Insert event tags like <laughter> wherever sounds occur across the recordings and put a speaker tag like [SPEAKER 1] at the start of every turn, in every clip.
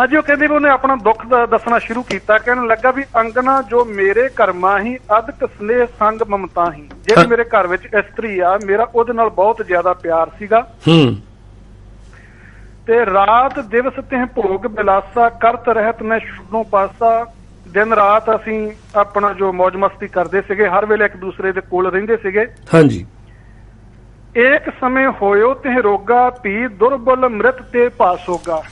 [SPEAKER 1] ਹਾਂਜੀ ਉਹ ਕਹਿੰਦੀ ਵੀ ਉਹਨੇ ਆਪਣਾ ਦੁੱਖ ਦੱਸਣਾ ਸ਼ੁਰੂ ਕੀਤਾ। ਕਹਿਣ ਲੱਗਾ ਵੀ ਅੰਗਨਾ ਜੋ ਮੇਰੇ ਘਰ ਮਾਹੀ ਅਦਕ ਸਨੇਹ ਸੰਗ ਮਮਤਾ ਹੀ।
[SPEAKER 2] ਹਾਂ।
[SPEAKER 1] ਜਿਹੜੀ ਮੇਰੇ ਘਰ ਵਿੱਚ ਇਸਤਰੀ ਆ ਮੇਰਾ ਉਹਦੇ ਨਾਲ ਬਹੁਤ ਜ਼ਿਆਦਾ ਪਿਆਰ ਸੀਗਾ।
[SPEAKER 2] ਹੂੰ।
[SPEAKER 1] ਤੇ ਰਾਤ ਦਿਵਸ ਤੇ ਭੋਗ ਬਿਲਾਸਾ ਕਰਤ ਰਹਿਤ ਮੈਂ ਛੁਡੋਂ ਪਾਸਾ। ਦਿਨ ਰਾਤ ਅਸੀਂ ਆਪਣਾ ਜੋ ਮौज ਮਸਤੀ ਕਰਦੇ ਸੀਗੇ ਹਰ ਵੇਲੇ ਇੱਕ ਦੂਸਰੇ ਦੇ ਕੋਲ ਰਹਿੰਦੇ ਸੀਗੇ।
[SPEAKER 2] ਹਾਂਜੀ।
[SPEAKER 1] ਏਕ ਸਮੇਂ ਹੋਇਓ ਤੇ ਰੋਗਾ ਪੀ ਦੁਰਬਲ ਮ੍ਰਿਤ ਤੇ ਪਾਸੋਗਾ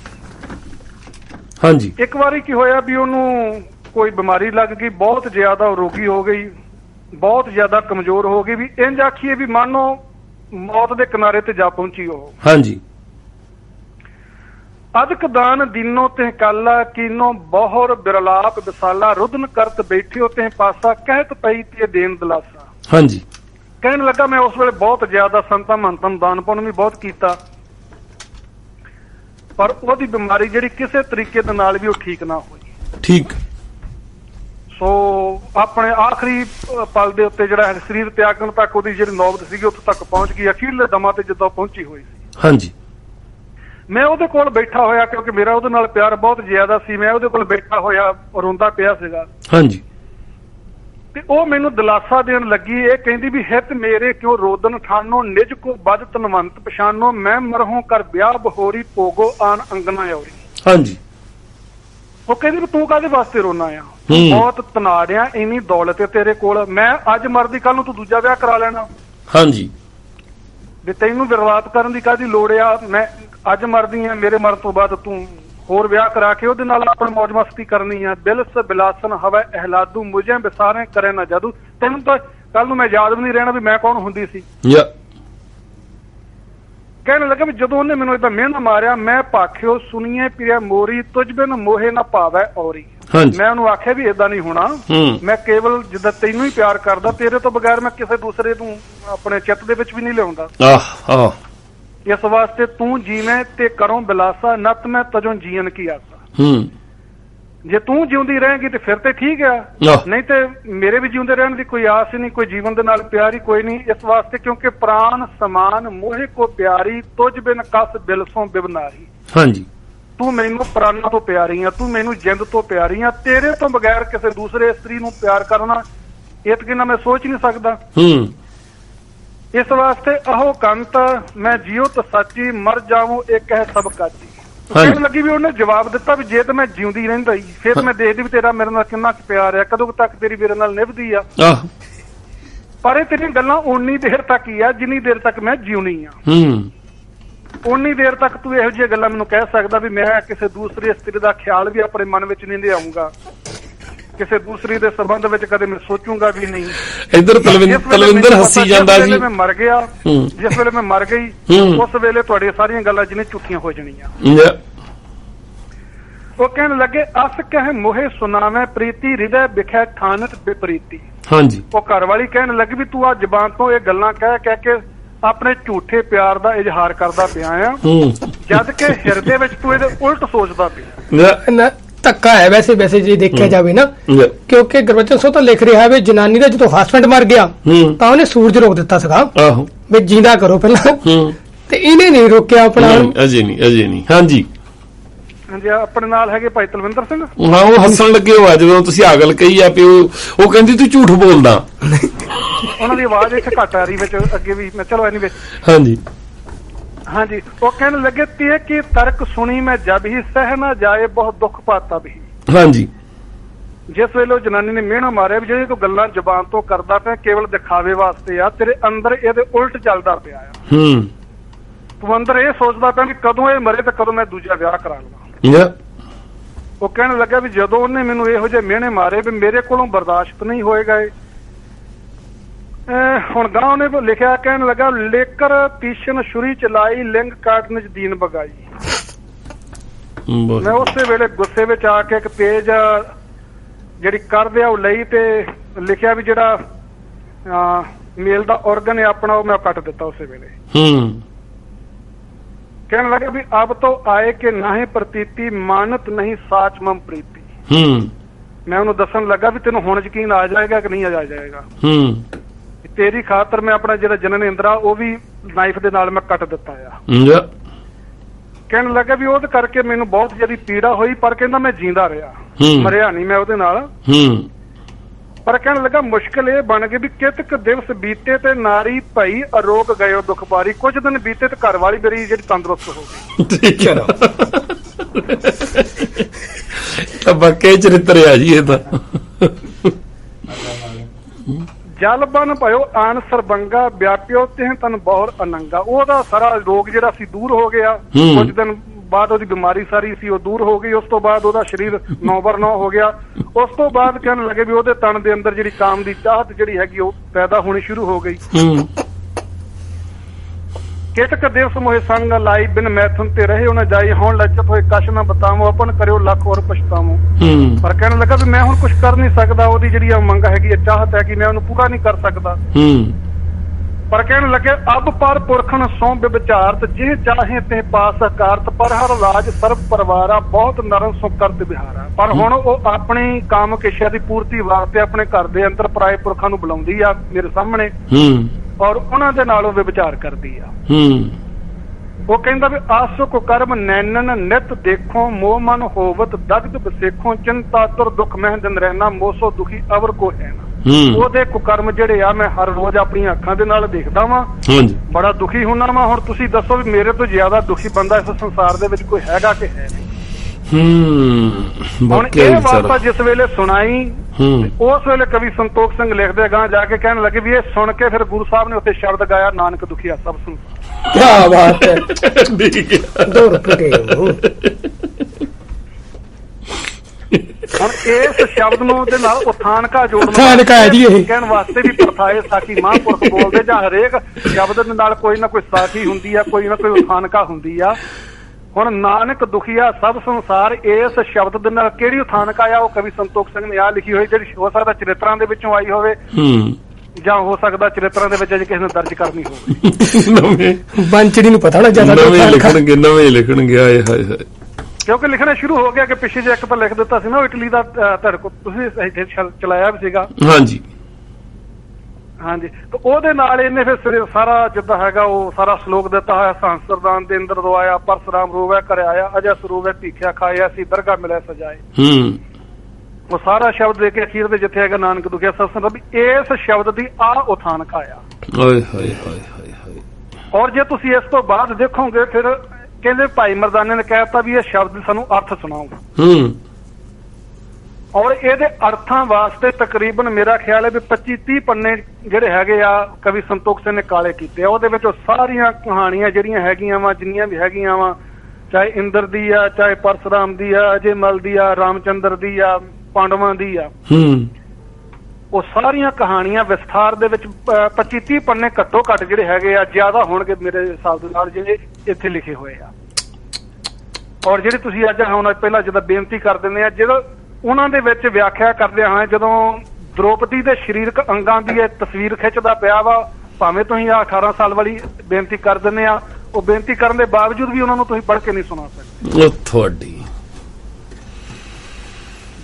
[SPEAKER 2] ਹਾਂਜੀ।
[SPEAKER 1] ਇੱਕ ਵਾਰੀ ਕੀ ਹੋਇਆ ਵੀ ਉਹਨੂੰ ਕੋਈ ਬਿਮਾਰੀ ਲੱਗ ਗਈ ਬਹੁਤ ਜ਼ਿਆਦਾ ਉਹ ਰੋਗੀ ਹੋ ਗਈ ਬਹੁਤ ਜ਼ਿਆਦਾ ਕਮਜ਼ੋਰ ਹੋ ਗਈ ਵੀ ਇੰਜ ਆਖੀਏ ਵੀ ਮਾਨੋ ਮੌਤ ਦੇ ਕਿਨਾਰੇ ਤੇ ਜਾ ਪਹੁੰਚੀ ਉਹ।
[SPEAKER 2] ਹਾਂਜੀ।
[SPEAKER 1] ਅਦਕ ਦਾਨ ਦੀਨੋ ਤੇ ਕਾਲਾ ਕੀਨੋ ਬਹੁਰ ਬਿਰਲਾਪ ਵਿਸਾਲਾ ਰੁਦਨ ਕਰਤ ਬੈਠਿਓ ਤੇ ਪਾਸਾ ਕਹਿਤ ਪਈ ਤੇ ਦੇਨ ਦਲਾਸਾ।
[SPEAKER 2] ਹਾਂਜੀ।
[SPEAKER 1] ਕਹਿਣ ਲੱਗਾ ਮੈਂ ਉਸ ਵੇਲੇ ਬਹੁਤ ਜ਼ਿਆਦਾ ਸੰਤਾਂ ਮਹੰਤਾਂ ਨੂੰ ਦਾਨ ਪੁੰਨ ਵੀ ਬਹੁਤ ਕੀਤਾ। ਪਰ ਉਹਦੀ ਬਿਮਾਰੀ ਜਿਹੜੀ ਕਿਸੇ ਤਰੀਕੇ ਦੇ ਨਾਲ ਵੀ ਉਹ ਠੀਕ ਨਾ ਹੋਈ
[SPEAKER 2] ਠੀਕ।
[SPEAKER 1] ਸੋ ਆਪਣੇ ਆਖਰੀ ਪਲ ਦੇ ਉੱਤੇ ਜਿਹੜਾ ਹੈ ਸਰੀਰ ਤਿਆਗਣ ਤੱਕ ਉਹਦੀ ਜਿਹੜੀ ਨੌਬਤ ਸੀਗੀ ਉੱਥੇ ਤੱਕ ਪਹੁੰਚ ਗਈ। ਅਖੀਰਲੇ ਦਮਾਂ ਤੇ ਜਦੋਂ ਪਹੁੰਚੀ ਹੋਈ ਸੀ।
[SPEAKER 2] ਹਾਂਜੀ।
[SPEAKER 1] ਮੈਂ ਉਹਦੇ ਕੋਲ ਬੈਠਾ ਹੋਇਆ ਕਿਉਂਕਿ ਮੇਰਾ ਉਹਦੇ ਨਾਲ ਪਿਆਰ ਬਹੁਤ ਜ਼ਿਆਦਾ ਸੀ। ਮੈਂ ਉਹਦੇ ਕੋਲ ਬੈਠਾ ਹੋਇਆ ਰੋਂਦਾ ਪਿਆ ਸੀਗਾ।
[SPEAKER 2] ਹਾਂਜੀ।
[SPEAKER 1] ਤੇ ਉਹ ਮੈਨੂੰ ਦਿਲਾਸਾ ਦੇਣ ਲੱਗੀ ਇਹ ਕਹਿੰਦੀ ਵੀ ਹਿਤ ਮੇਰੇ ਕਿਉਂ ਰੋਦਨ ਠਾਨੋ ਨਿਜ ਕੋ ਬਦ ਤਨਵੰਤ ਪਛਾਨੋ ਮੈਂ ਮਰਹੋਂ ਕਰ ਵਿਆਹ ਬਹੋਰੀ ਪੋਗੋ ਆਨ ਅੰਗਨਾ ਔਰੀ
[SPEAKER 2] ਹਾਂਜੀ।
[SPEAKER 1] ਉਹ ਕਹਿੰਦੀ ਵੀ ਤੂੰ ਕਾਹਦੇ ਵਾਸਤੇ ਰੋਣਾ ਆ। ਬਹੁਤ ਤਨਾੜਿਆ ਇੰਨੀ ਦੌਲਤ ਹੈ ਤੇਰੇ ਕੋਲ। ਮੈਂ ਅੱਜ ਮਰਦੀ ਕੱਲ ਨੂੰ ਤੂੰ ਦੂਜਾ ਵਿਆਹ ਕਰਾ ਲੈਣਾ।
[SPEAKER 2] ਹਾਂਜੀ।
[SPEAKER 1] ਵੀ ਤੈਨੂੰ ਬਰਬਾਦ ਕਰਨ ਦੀ ਕਾਹਦੀ ਲੋੜ ਆ? ਮੈਂ ਅੱਜ ਮਰਦੀ ਆ ਮੇਰੇ ਮਰਨ ਤੋਂ ਬਾਅਦ ਤੂੰ ਹੋਰ ਵਿਆਹ ਕਰਾ ਕੇ ਉਹਦੇ ਨਾਲ ਆਪਣੀ ਮौज ਮਸਤੀ ਕਰਨੀ ਆ। ਬਿਲਸ ਬਿਲਾਸਨ ਹਵਾ ਅਹਲਾਦੂ ਮੁਝੇ ਬਿਸਾਰੇ ਕਰੇ ਨਾ ਜਾਦੂ। ਤੈਨੂੰ ਤਾਂ ਕੱਲ ਨੂੰ ਮੈਂ ਯਾਦ ਵੀ ਨਹੀਂ ਰਹਿਣਾ ਵੀ ਮੈਂ ਕੌਣ ਹੁੰਦੀ ਸੀ।
[SPEAKER 2] ਯਾ।
[SPEAKER 1] ਕਹਿਣ ਲੱਗਾ ਵੀ ਜਦੋਂ ਉਹਨੇ ਮੈਨੂੰ ਇਦਾਂ ਮਿਹਣਾ ਮਾਰਿਆ ਮੈਂ ਭਾਖਿਓ ਸੁਣੀਏ ਪਿਆ ਮੋਰੀ ਤੁਝ ਬਿਨ ਮੋਹੇ ਨਾ ਪਾਵੈ ਔਰੀ। ਮੈਂ ਉਹਨੂੰ ਆਖਿਆ ਵੀ ਇਦਾਂ ਨਹੀਂ ਹੋਣਾ। ਮੈਂ ਕੇਵਲ ਜਿੱਦਾਂ ਤੈਨੂੰ ਹੀ ਪਿਆਰ ਕਰਦਾ ਤੇਰੇ ਤੋਂ ਬਗੈਰ ਮੈਂ ਕਿਸੇ ਦੂਸਰੇ ਨੂੰ ਆਪਣੇ ਚਿੱਤ ਦੇ ਵਿੱਚ ਵੀ ਨਹੀਂ ਲਿਆਉਂਦਾ।
[SPEAKER 2] ਆਹ ਆਹ।
[SPEAKER 1] ਇਸ ਵਾਸਤੇ ਤੂੰ ਜੀਵੇਂ ਤੇ ਕਰੋ ਬਿਲਾਸਾ ਨਤ ਮੈਂ ਤਜੋਂ ਜੀਵਨ ਕੀ ਆਸਾ।
[SPEAKER 2] ਹੂੰ।
[SPEAKER 1] ਜੇ ਤੂੰ ਜਿਉਂਦੀ ਰਹੇਂਗੀ ਤੇ ਫਿਰ ਤੇ ਠੀਕ ਆ। ਨਹੀਂ ਤੇ ਮੇਰੇ ਵੀ ਜਿਉਂਦੇ ਰਹਿਣ ਦੀ ਕੋਈ ਆਸ ਹੀ ਨਹੀਂ ਕੋਈ ਜੀਵਨ ਦੇ ਨਾਲ ਪਿਆਰ ਹੀ ਕੋਈ ਨਹੀਂ। ਇਸ ਵਾਸਤੇ ਕਿਉਂਕਿ ਪ੍ਰਾਨ ਸਮਾਨ ਮੋਹਿ ਕੋ ਪਿਆਰੀ ਤੁਝ ਬਿਨ ਕਸ ਬਿਲਸੋਂ ਬਿਬਨਾਰੀ
[SPEAKER 2] ਹਾਂਜੀ।
[SPEAKER 1] ਤੂੰ ਮੈਨੂੰ ਪ੍ਰਾਨਾਂ ਤੋਂ ਪਿਆਰੀ ਆ ਤੂੰ ਮੈਨੂੰ ਜਿੰਦ ਤੋਂ ਪਿਆਰੀ ਆ। ਤੇਰੇ ਤੋਂ ਬਗੈਰ ਕਿਸੇ ਦੂਸਰੇ ਇਸਤਰੀ ਨੂੰ ਪਿਆਰ ਕਰਨਾ ਇਹ ਤਾਂ ਕਿੰਨਾ ਮੈਂ ਸੋਚ ਨਹੀਂ ਸਕਦਾ।
[SPEAKER 2] ਹੂੰ।
[SPEAKER 1] ਇਸ ਵਾਸਤੇ ਅਹੋ ਕੰਤ ਮੈਂ ਜਿਉ ਤ ਸੱਚੀ ਮਰ ਜਾਵਾਂ ਇੱਕ ਹੈ ਸਭ ਕਾਜੀ
[SPEAKER 2] ਹਾਂਜੀ।
[SPEAKER 1] ਕਹਿਣ ਲੱਗੀ ਵੀ ਉਹਨੇ ਜਵਾਬ ਦਿੱਤਾ ਵੀ ਜੇ ਤਾਂ ਮੈਂ ਜਿਉਂਦੀ ਰਹਿੰਦਾ ਹੀ ਫਿਰ ਮੈਂ ਦੇਖਦੀ ਵੀ ਤੇਰਾ ਮੇਰੇ ਨਾਲ ਕਿੰਨਾ ਕੁ ਪਿਆਰ ਆ ਕਦੋਂ ਤੱਕ ਤੇਰੀ ਮੇਰੇ ਨਾਲ ਨਿਭਦੀ ਆ।
[SPEAKER 2] ਆਹ।
[SPEAKER 1] ਪਰ ਇਹ ਤੇਰੀਆਂ ਗੱਲਾਂ ਉਨੀ ਦੇਰ ਤੱਕ ਹੀ ਆ ਜਿੰਨੀ ਦੇਰ ਤੱਕ ਮੈਂ ਜਿਉਣੀ ਆ।
[SPEAKER 2] ਹੂੰ।
[SPEAKER 1] ਉਨੀ ਦੇਰ ਤੱਕ ਤੂੰ ਇਹੋ ਜਿਹੀਆਂ ਗੱਲਾਂ ਮੈਨੂੰ ਕਹਿ ਸਕਦਾ ਵੀ ਮੈਂ ਕਿਸੇ ਦੂਸਰੀ ਇਸਤਰੀ ਦਾ ਖਿਆਲ ਵੀ ਆਪਣੇ ਮਨ ਵਿੱਚ ਨਹੀਂ ਲਿਆਉਂਗਾ। ਕਿਸੇ ਦੂਸਰੀ ਦੇ ਸੰਬੰਧ ਵਿੱਚ ਕਦੇ ਮੈਂ ਸੋਚੂੰਗਾ ਵੀ ਨਹੀਂ।
[SPEAKER 2] ਇੱਧਰ ਤਲਵਿੰਦਰ ਹੱਸੀ ਜਾਂਦਾ
[SPEAKER 1] ਜਿਸ
[SPEAKER 2] ਜੀ।
[SPEAKER 1] ਵੇਲੇ ਮੈਂ ਮਰ ਗਿਆ। ਜਿਸ ਵੇਲੇ ਮੈਂ ਮਰ ਗਈ। ਉਸ ਵੇਲੇ ਤੁਹਾਡੀਆਂ ਸਾਰੀਆਂ ਗੱਲਾਂ ਜਿਹਨੇ ਝੂਠੀਆਂ ਹੋ ਜਾਣੀਆਂ। ਉਹ ਕਹਿਣ ਲੱਗੇ ਅਸ ਕਹਿ ਮੋਹਿ ਸੁਨਾਵੇਂ ਪ੍ਰੀਤੀ ਹਿਰਦੈ ਵਿਖੈ ਠਾਨਤ ਬਿਪਰੀਤੀ
[SPEAKER 2] ਹਾਂਜੀ।
[SPEAKER 1] ਉਹ ਘਰ ਵਾਲੀ ਕਹਿਣ ਲੱਗੀ ਵੀ ਤੂੰ ਆ ਜ਼ਬਾਨ ਤੋਂ ਇਹ ਗੱਲਾਂ ਕਹਿ ਕਹਿ ਕੇ ਆਪਣੇ ਝੂਠੇ ਪਿਆਰ ਦਾ ਇਜ਼ਹਾਰ ਕਰਦਾ ਪਿਆ ਆ। ਜਦ ਕਿ ਹਿਰਦੇ ਵਿੱਚ ਤੂੰ ਇਹਦੇ ਉਲਟ ਸੋਚਦਾ ਪਿਆ।
[SPEAKER 3] ਧੱਕਾ ਹੈ ਵੈਸੇ ਵੈਸੇ ਜੇ ਦੇਖਿਆ ਜਾਵੇ ਨਾ ਕਿਉਂਕਿ ਗੁਰਬਚਨ ਸਿੰਘ ਤਾਂ ਲਿਖ ਰਿਹਾ ਹੈ ਵੀ ਜਨਾਨੀ ਦਾ ਜਦੋਂ ਹਸਬੰਡ ਮਰ ਗਿਆ ਤਾਂ ਉਹਨੇ ਸੂਰਜ ਰੋਕ ਦਿੱਤਾ ਸੀਗਾ।
[SPEAKER 2] ਆਹੋ।
[SPEAKER 3] ਵੀ ਜਿੰਦਾ ਕਰੋ ਪਹਿਲਾਂ।
[SPEAKER 2] ਹੂੰ।
[SPEAKER 3] ਤੇ ਇਹਨੇ ਨਹੀਂ ਰੋਕਿਆ ਆਪਣਾ।
[SPEAKER 2] ਅਜੇ ਨਹੀਂ ਅਜੇ ਨਹੀਂ। ਹਾਂਜੀ।
[SPEAKER 1] ਹਾਂਜੀ ਆਪਣੇ ਨਾਲ ਹੈਗੇ ਭਾਈ ਤਲਵਿੰਦਰ ਸਿੰਘ?
[SPEAKER 2] ਹਾਂ ਉਹ ਹੱਸਣ ਲੱਗੇ ਹੋ ਜਦੋਂ ਤੁਸੀਂ ਆ ਗੱਲ ਕਹੀ ਆ ਵੀ ਉਹ ਉਹ ਕਹਿੰਦੀ ਤੂੰ ਝੂਠ ਬੋਲਦਾ।
[SPEAKER 1] ਉਹਨਾਂ ਦੀ ਆਵਾਜ਼ ਇੱਥੇ ਘੱਟ ਆ ਰਹੀ ਵਿੱਚ ਅੱਗੇ ਵੀ ਮੈਂ ਚਲੋ ਐਨੀਵੇ
[SPEAKER 2] ਹਾਂਜੀ।
[SPEAKER 1] ਹਾਂਜੀ ਉਹ ਕਹਿਣ ਲੱਗੇ ਤੇ ਕੀ ਤਰਕ ਸੁਣੀ ਮੈਂ ਜਦ ਹੀ ਸਹਿ ਨਾ ਜਾਏ ਬਹੁਤ ਦੁੱਖ ਪਾਤਾ ਵੀ।
[SPEAKER 2] ਹਾਂਜੀ।
[SPEAKER 1] ਜਿਸ ਵੇਲੇ ਉਹ ਜਨਾਨੀ ਨੇ ਮਿਹਣਾ ਮਾਰਿਆ ਵੀ ਜਿਹੜੀ ਤੂੰ ਗੱਲਾਂ ਜ਼ਬਾਨ ਤੋਂ ਕਰਦਾ ਪਿਆ ਕੇਵਲ ਦਿਖਾਵੇ ਵਾਸਤੇ ਆ ਤੇਰੇ ਅੰਦਰ ਇਹਦੇ ਉਲਟ ਚੱਲਦਾ ਪਿਆ ਆ।
[SPEAKER 2] ਹੂੰ।
[SPEAKER 1] ਤੂੰ ਅੰਦਰ ਇਹ ਸੋਚਦਾ ਪਿਆ ਵੀ ਕਦੋਂ ਇਹ ਮਰੇ ਤੇ ਕਦੋਂ ਮੈਂ ਦੂਜਾ ਵਿਆਹ ਕਰਾ ਲਵਾਂ।
[SPEAKER 2] ਯਾ।
[SPEAKER 1] ਉਹ ਕਹਿਣ ਲੱਗਾ ਵੀ ਜਦੋਂ ਉਹਨੇ ਮੈਨੂੰ ਇਹੋ ਜਿਹੇ ਮਿਹਣੇ ਮਾਰੇ ਵੀ ਮੇਰੇ ਕੋਲੋਂ ਬਰਦਾਸ਼ਤ ਨਹੀਂ ਹੋਏਗਾ ਇਹ ਹੁਣ ਗਾਂ ਉਹਨੇ ਲਿਖਿਆ ਕਹਿਣ ਲੱਗਾ ਲੇਕਰ ਤੀਸ਼ਨ ਛੁਰੀ ਚਲਾਈ ਲਿੰਗ ਕਾਟ ਨਿਜ ਦੀਨ ਬਗਾਈ। ਮੈਂ ਉਸੇ ਵੇਲੇ ਗੁੱਸੇ ਵਿੱਚ ਆ ਕੇ ਇੱਕ ਪੇਜ ਜਿਹੜੀ ਕਰਦੇ ਆ ਉਹ ਲਈ ਤੇ ਲਿਖਿਆ ਵੀ ਜਿਹੜਾ ਮੇਲ ਦਾ ਆਰਗਨ ਹੈ ਆਪਣਾ ਉਹ ਮੈਂ ਕੱਟ ਦਿੱਤਾ ਉਸੇ ਵੇਲੇ।
[SPEAKER 2] ਹੂੰ।
[SPEAKER 1] ਕਹਿਣ ਲੱਗਾ ਵੀ ਅਬ ਤੋਂ ਆਏ ਕਿ ਨਾਹੀਂ ਪ੍ਰਤੀਤੀ ਮਾਨਤ ਨਹੀਂ ਸਾਚ ਮਮ ਪ੍ਰੀਤੀ।
[SPEAKER 2] ਹੂੰ।
[SPEAKER 1] ਮੈਂ ਉਹਨੂੰ ਦੱਸਣ ਲੱਗਾ ਵੀ ਤੈਨੂੰ ਹੁਣ ਯਕੀਨ ਆ ਜਾਏਗਾ ਕਿ ਨਹੀਂ ਆ ਜਾਏਗਾ।
[SPEAKER 2] ਹੂੰ।
[SPEAKER 1] ਤੇਰੀ ਖਾਤਰ ਮੈਂ ਆਪਣਾ ਜਿਹੜਾ ਜਨਨ ਇੰਦਰਾ ਉਹ ਵੀ ਨਾਈਫ ਦੇ ਨਾਲ ਮੈਂ ਕੱਟ ਦਿੱਤਾ ਆ। ਕਹਿਣ ਲੱਗਾ ਵੀ ਉਹਦੇ ਕਰਕੇ ਮੈਨੂੰ ਬਹੁਤ ਜ਼ਿਆਦਾ ਪੀੜਾ ਹੋਈ ਪਰ ਕਹਿੰਦਾ ਮੈਂ ਜਿੰਦਾ ਰਿਹਾ। ਮਰਿਆ ਨਹੀਂ ਮੈਂ ਉਹਦੇ ਨਾਲ।
[SPEAKER 2] ਹੂੰ।
[SPEAKER 1] ਪਰ ਕਹਿਣ ਲੱਗਾ ਮੁਸ਼ਕਲ ਇਹ ਬਣ ਗਈ ਵੀ ਕਿਤਕ ਦਿਵਸ ਬੀਤੇ ਤੇ ਨਾਰੀ ਭਈ ਅਰੋਗ ਗਇਓ ਦੁਖ ਪਾਰੀ ਕੁਝ ਦਿਨ ਬੀਤੇ ਤੇ ਘਰ ਵਾਲੀ ਮੇਰੀ ਜਿਹੜੀ ਤੰਦਰੁਸਤ ਹੋ ਗਈ।
[SPEAKER 2] ਠੀਕ ਹੈ। ਤਾਂ ਬੱਕੇ ਚਰਿੱਤਰ ਆ ਜੀ ਇਹ ਤਾਂ।
[SPEAKER 1] ਜਲ ਬਨ ਭਇਓ ਆਨ ਸਰਬੰਗਾ ਵਿਆਪਿਓ ਤੇ ਤਨ ਬਹੁਰ ਅਨੰਗਾ। ਉਹਦਾ ਸਾਰਾ ਰੋਗ ਜਿਹੜਾ ਸੀ ਦੂਰ ਹੋ ਗਿਆ। ਕੁਝ ਦਿਨ ਬਾਅਦ ਉਹਦੀ ਬਿਮਾਰੀ ਸਾਰੀ ਸੀ ਉਹ ਦੂਰ ਹੋ ਗਈ। ਉਸ ਤੋਂ ਬਾਅਦ ਉਹਦਾ ਸਰੀਰ ਨੌ ਬਰ ਨੌ ਹੋ ਗਿਆ। ਉਸ ਤੋਂ ਬਾਅਦ ਕਹਿਣ ਲੱਗੇ ਵੀ ਉਹਦੇ ਤਨ ਦੇ ਅੰਦਰ ਜਿਹੜੀ ਕਾਮ ਦੀ ਚਾਹਤ ਜਿਹੜੀ ਹੈਗੀ ਉਹ ਪੈਦਾ ਹੋਣੀ ਸ਼ੁਰੂ ਹੋ ਗਈ। ਕਿਤਕ ਦਿਵਸ ਮੋਹਿ ਸੰਗ ਲਾਈ ਬਿਨ ਮੈਥਨ ਤੇ ਰਹੇ ਉਹਨਾਂ ਜਾਈ। ਹੁਣ ਲੱਜਤ ਹੋਏ ਕਛ ਨਾ ਬਤਾਵੋ ਆਪਨ ਕਰਿਓ ਲੱਖ ਹੋਰ ਪਛਤਾਵੋ। ਪਰ ਕਹਿਣ ਲੱਗਾ ਵੀ ਮੈਂ ਹੁਣ ਕੁਝ ਕਰ ਨਹੀਂ ਸਕਦਾ ਉਹਦੀ ਜਿਹੜੀ ਆ ਮੰਗ ਹੈਗੀ ਚਾਹਤ ਹੈ ਕਿ ਮੈਂ ਉਹਨੂੰ ਪੂਰਾ ਨਹੀਂ ਕਰ ਸਕਦਾ। ਪਰ ਕਹਿਣ ਲੱਗੇ ਅਬ ਪਰ ਪੁਰਖਨ ਸੋ ਵਿਚਾਰਤ ਜਿਹ ਚਾਹੇ ਤੇ ਪਾਸ ਕਾਰਤ ਪਰ ਹਰ ਰਾਜ ਸਰਬ ਪਰਵਾਰਾ ਬਹੁਤ ਨਰਮ ਸੋ ਕਰਤ ਬਿਹਾਰਾ ਪਰ ਹੁਣ ਉਹ ਆਪਣੀ ਕਾਮ ਕਿਸ਼ਾ ਦੀ ਪੂਰਤੀ ਵਾਸਤੇ ਆਪਣੇ ਘਰ ਦੇ ਅੰਦਰ ਪਰਾਏ ਪੁਰਖਾਂ ਨੂੰ ਬੁਲਾਉਂਦੀ ਆ ਮੇਰੇ ਸਾਹਮਣੇ।
[SPEAKER 2] ਹੂੰ।
[SPEAKER 1] ਔਰ ਉਹਨਾਂ ਦੇ ਨਾਲ ਉਹ ਵਿਚਾਰ ਕਰਦੀ ਆ।
[SPEAKER 2] ਹੂੰ।
[SPEAKER 1] ਉਹ ਕਹਿੰਦਾ ਵੀ ਆਸੋ ਕੋ ਕਰਮ ਨੈਨਨ ਨਿਤ ਦੇਖੋ ਮੋਹ ਮਨ ਹੋਵਤ ਦਗਦ ਬਸੇਖੋ ਚਿੰਤਾ ਤੁਰ ਦੁਖ ਮਹਿ ਦਿਨ ਰਹਿਣਾ ਮੋਸੋ ਦੁਖੀ ਅਵਰ ਕੋ ਹੈ ਨਾ।
[SPEAKER 2] ਹੂੰ।
[SPEAKER 1] ਉਹਦੇ ਕੁਕਰਮ ਜਿਹੜੇ ਆ ਮੈਂ ਹਰ ਰੋਜ਼ ਆਪਣੀਆਂ ਅੱਖਾਂ ਦੇ ਨਾਲ ਦੇਖਦਾ ਵਾਂ।
[SPEAKER 2] ਹਾਂਜੀ।
[SPEAKER 1] ਬੜਾ ਦੁਖੀ ਹੁੰਨਾ ਵਾਂ। ਹੁਣ ਤੁਸੀਂ ਦੱਸੋ ਵੀ ਮੇਰੇ ਤੋਂ ਜ਼ਿਆਦਾ ਦੁਖੀ ਬੰਦਾ ਇਸ ਸੰਸਾਰ ਦੇ ਵਿੱਚ ਕੋਈ ਹੈਗਾ ਕਿ ਹੈ ਨਹੀਂ?
[SPEAKER 2] ਹੂੰ
[SPEAKER 1] ਹੁਣ
[SPEAKER 2] ਬੱਕੇ
[SPEAKER 1] ਇਹ ਵਾਰਤਾ ਜਿਸ ਵੇਲੇ ਸੁਣਾਈ
[SPEAKER 2] ਹੂੰ।
[SPEAKER 1] ਉਸ ਵੇਲੇ ਕਵੀ ਸੰਤੋਖ ਸਿੰਘ ਲਿਖਦੇ ਗਾਂ ਜਾ ਕੇ ਕਹਿਣ ਲੱਗੇ ਵੀ ਇਹ ਸੁਣ ਕੇ ਫਿਰ ਗੁਰੂ ਸਾਹਿਬ ਨੇ ਉੱਥੇ ਸ਼ਬਦ ਗਾਇਆ ਨਾਨਕ ਦੁਖੀਆ ਸਭ ਸੰਸਾਰ
[SPEAKER 3] ਕੀ ਬਾਤ ਹੈ। <laughs>
[SPEAKER 2] ਠੀਕ ਹੈ।
[SPEAKER 3] ਦੋ ਰੁਪਏ
[SPEAKER 1] ਹੁਣ ਇਸ ਸ਼ਬਦ ਨੂੰ ਦੇ ਨਾਲ ਉਥਾਨਕਾ ਜੋੜਨ
[SPEAKER 3] ਉਥਾਨਕਾ ਹੈ ਜੀ ਇਹ।
[SPEAKER 1] ਕਹਿਣ ਵਾਸਤੇ ਵੀ ਪ੍ਰਥਾਏ ਸਾਖੀ ਮਹਾਂਪੁਰਖ ਬੋਲਦੇ ਜਾਂ ਹਰੇਕ ਸ਼ਬਦ ਦੇ ਨਾਲ ਕੋਈ ਨਾ ਕੋਈ ਸਾਖੀ ਹੁੰਦੀ ਆ ਕੋਈ ਨਾ ਕੋਈ ਉਥਾਨਕਾ ਹੁੰਦੀ ਆ। ਹੁਣ ਨਾਨਕ ਦੁਖੀਆ ਸਭ ਸੰਸਾਰ ਇਸ ਸ਼ਬਦ ਦੇ ਨਾਲ ਕਿਹੜੀ ਉਥਾਨਕਾ ਆ ਉਹ ਕਵੀ ਸੰਤੋਖ ਸਿੰਘ ਨੇ ਆ ਲਿਖੀ ਹੋਈ ਜਿਹੜੀ ਹੋ ਸਕਦਾ ਚਰਿਤਰਾਂ ਦੇ ਵਿੱਚੋਂ ਆਈ ਹੋਵੇ
[SPEAKER 2] ਹੂੰ।
[SPEAKER 1] ਜਾਂ ਹੋ ਸਕਦਾ ਚਰਿਤਰਾਂ ਦੇ ਵਿੱਚ ਜੇ ਕਿਸੇ ਨੇ ਦਰਜ ਕਰਨੀ ਹੋਵੇ।
[SPEAKER 2] ਨਵੇਂ
[SPEAKER 3] ਬੰਚੜੀ ਨੂੰ ਪਤਾ ਨਾ ਜ਼ਿਆਦਾ
[SPEAKER 2] ਨਵੇਂ ਲਿਖਣਗੇ ਨਵੇਂ ਲਿਖਣਗੇ ਆਏ ਹਾਏ ਹਾਏ।
[SPEAKER 1] ਕਿਉਂਕਿ ਲਿਖਣਾ ਸ਼ੁਰੂ ਹੋ ਗਿਆ ਕਿ ਪਿੱਛੇ ਜੇ ਇੱਕ ਤਾਂ ਲਿਖ ਦਿੱਤਾ ਸੀ ਨਾ ਉਹ ਇਟਲੀ ਦਾ ਕੋਲ ਤੁਸੀਂ ਇੱਥੇ ਚਲਾਇਆ ਵੀ ਸੀਗਾ।
[SPEAKER 2] ਹਾਂਜੀ।
[SPEAKER 1] ਹਾਂਜੀ। ਤੇ ਉਹਦੇ ਨਾਲ ਇਹਨੇ ਫਿਰ ਸਿਰੇ ਜਿੱਦਾਂ ਹੈਗਾ ਉਹ ਸਾਰਾ ਸ਼ਲੋਕ ਦਿੱਤਾ ਹੋਇਆ ਸੰਸਰਦਾਨ ਦੇ ਅੰਦਰ ਦਵਾਇਆ ਪਰਸਰਾਮ ਰੋਵੈ ਕਰ ਆਇਆ ਅਜਾ ਸਰੋਵੈ ਭੀਖਿਆ ਖਾਇਆ ਸੀ ਦਰਗਾ ਮਿਲਿਆ ਸਜਾਏ।
[SPEAKER 2] ਹੂੰ।
[SPEAKER 1] ਉਹ ਸਾਰਾ ਸ਼ਬਦ ਦੇ ਕੇ ਅਖੀਰ ਦੇ ਜਿੱਥੇ ਹੈਗਾ ਨਾਨਕ ਦੁਖਿਆ ਸਤਸੰਗ ਵੀ ਇਸ ਸ਼ਬਦ ਦੀ ਆ ਉਥਾਨ ਖਾਇਆ
[SPEAKER 2] ਓਏ ਹਾਏ ਹਾਏ ਹਾਏ ਹਾਏ।
[SPEAKER 1] ਔਰ ਜੇ ਤੁਸੀਂ ਇਸ ਤੋਂ ਬਾਅਦ ਦੇਖੋਗੇ ਫਿਰ ਕਹਿੰਦੇ ਭਾਈ ਮਰਦਾਨੇ ਨੇ ਕਹਿਤਾ ਵੀ ਇਹ ਸ਼ਬਦ ਸਾਨੂੰ ਅਰਥ ਸੁਣਾਓ।
[SPEAKER 2] ਹੂੰ।
[SPEAKER 1] ਔਰ ਇਹਦੇ ਅਰਥਾਂ ਵਾਸਤੇ ਤਕਰੀਬਨ ਮੇਰਾ ਖਿਆਲ ਹੈ ਵੀ 25 30 ਪੰਨੇ ਜਿਹੜੇ ਹੈਗੇ ਆ ਕਵੀ ਸੰਤੋਖ ਸਿੰਘ ਨੇ ਕਾਲੇ ਕੀਤੇ ਆ। ਉਹਦੇ ਵਿੱਚ ਉਹ ਸਾਰੀਆਂ ਕਹਾਣੀਆਂ ਜਿਹੜੀਆਂ ਹੈਗੀਆਂ ਵਾ ਜਿੰਨੀਆਂ ਵੀ ਹੈਗੀਆਂ ਵਾ ਚਾਹੇ ਇੰਦਰ ਦੀ ਆ ਚਾਹੇ ਪਰਸਰਾਮ ਦੀ ਆ ਅਜੇ ਮਲ ਦੀ ਆ ਰਾਮਚੰਦਰ ਦੀ ਆ ਪਾਂਡਵਾਂ ਦੀ ਆ।
[SPEAKER 2] ਹੂੰ।
[SPEAKER 1] ਉਹ ਸਾਰੀਆਂ ਕਹਾਣੀਆਂ ਵਿਸਥਾਰ ਦੇ ਵਿੱਚ 25 30 ਪੰਨੇ ਘੱਟੋ ਘੱਟ ਜਿਹੜੇ ਹੈਗੇ ਆ ਜ਼ਿਆਦਾ ਹੋਣਗੇ ਮੇਰੇ ਹਿਸਾਬ ਦੇ ਨਾਲ ਜਿਹੜੇ ਇੱਥੇ ਲਿਖੇ ਹੋਏ ਆ। ਔਰ ਜਿਹੜੇ ਤੁਸੀਂ ਅੱਜ ਹੁਣ ਪਹਿਲਾਂ ਜਦੋਂ ਬੇਨਤੀ ਕਰ ਦਿੰਦੇ ਆ ਜਦੋਂ ਉਹਨਾਂ ਦੇ ਵਿੱਚ ਵਿਆਖਿਆ ਕਰਦੇ ਹਾਂ ਜਦੋਂ ਦ੍ਰੋਪਦੀ ਦੇ ਸਰੀਰਕ ਅੰਗਾਂ ਦੀ ਇਹ ਤਸਵੀਰ ਖਿੱਚਦਾ ਪਿਆ ਵਾ ਭਾਵੇਂ ਤੁਸੀਂ ਆ 18 ਸਾਲ ਵਾਲੀ ਬੇਨਤੀ ਕਰ ਦਿੰਦੇ ਆ ਉਹ ਬੇਨਤੀ ਕਰਨ ਦੇ ਬਾਵਜੂਦ ਵੀ ਉਹਨਾਂ ਨੂੰ ਤੁਸੀਂ ਪੜ੍ਹ ਕੇ ਨਹੀਂ ਸੁਣਾ ਸਕਦੇ।
[SPEAKER 2] ਉਹ ਤੁਹਾਡੀ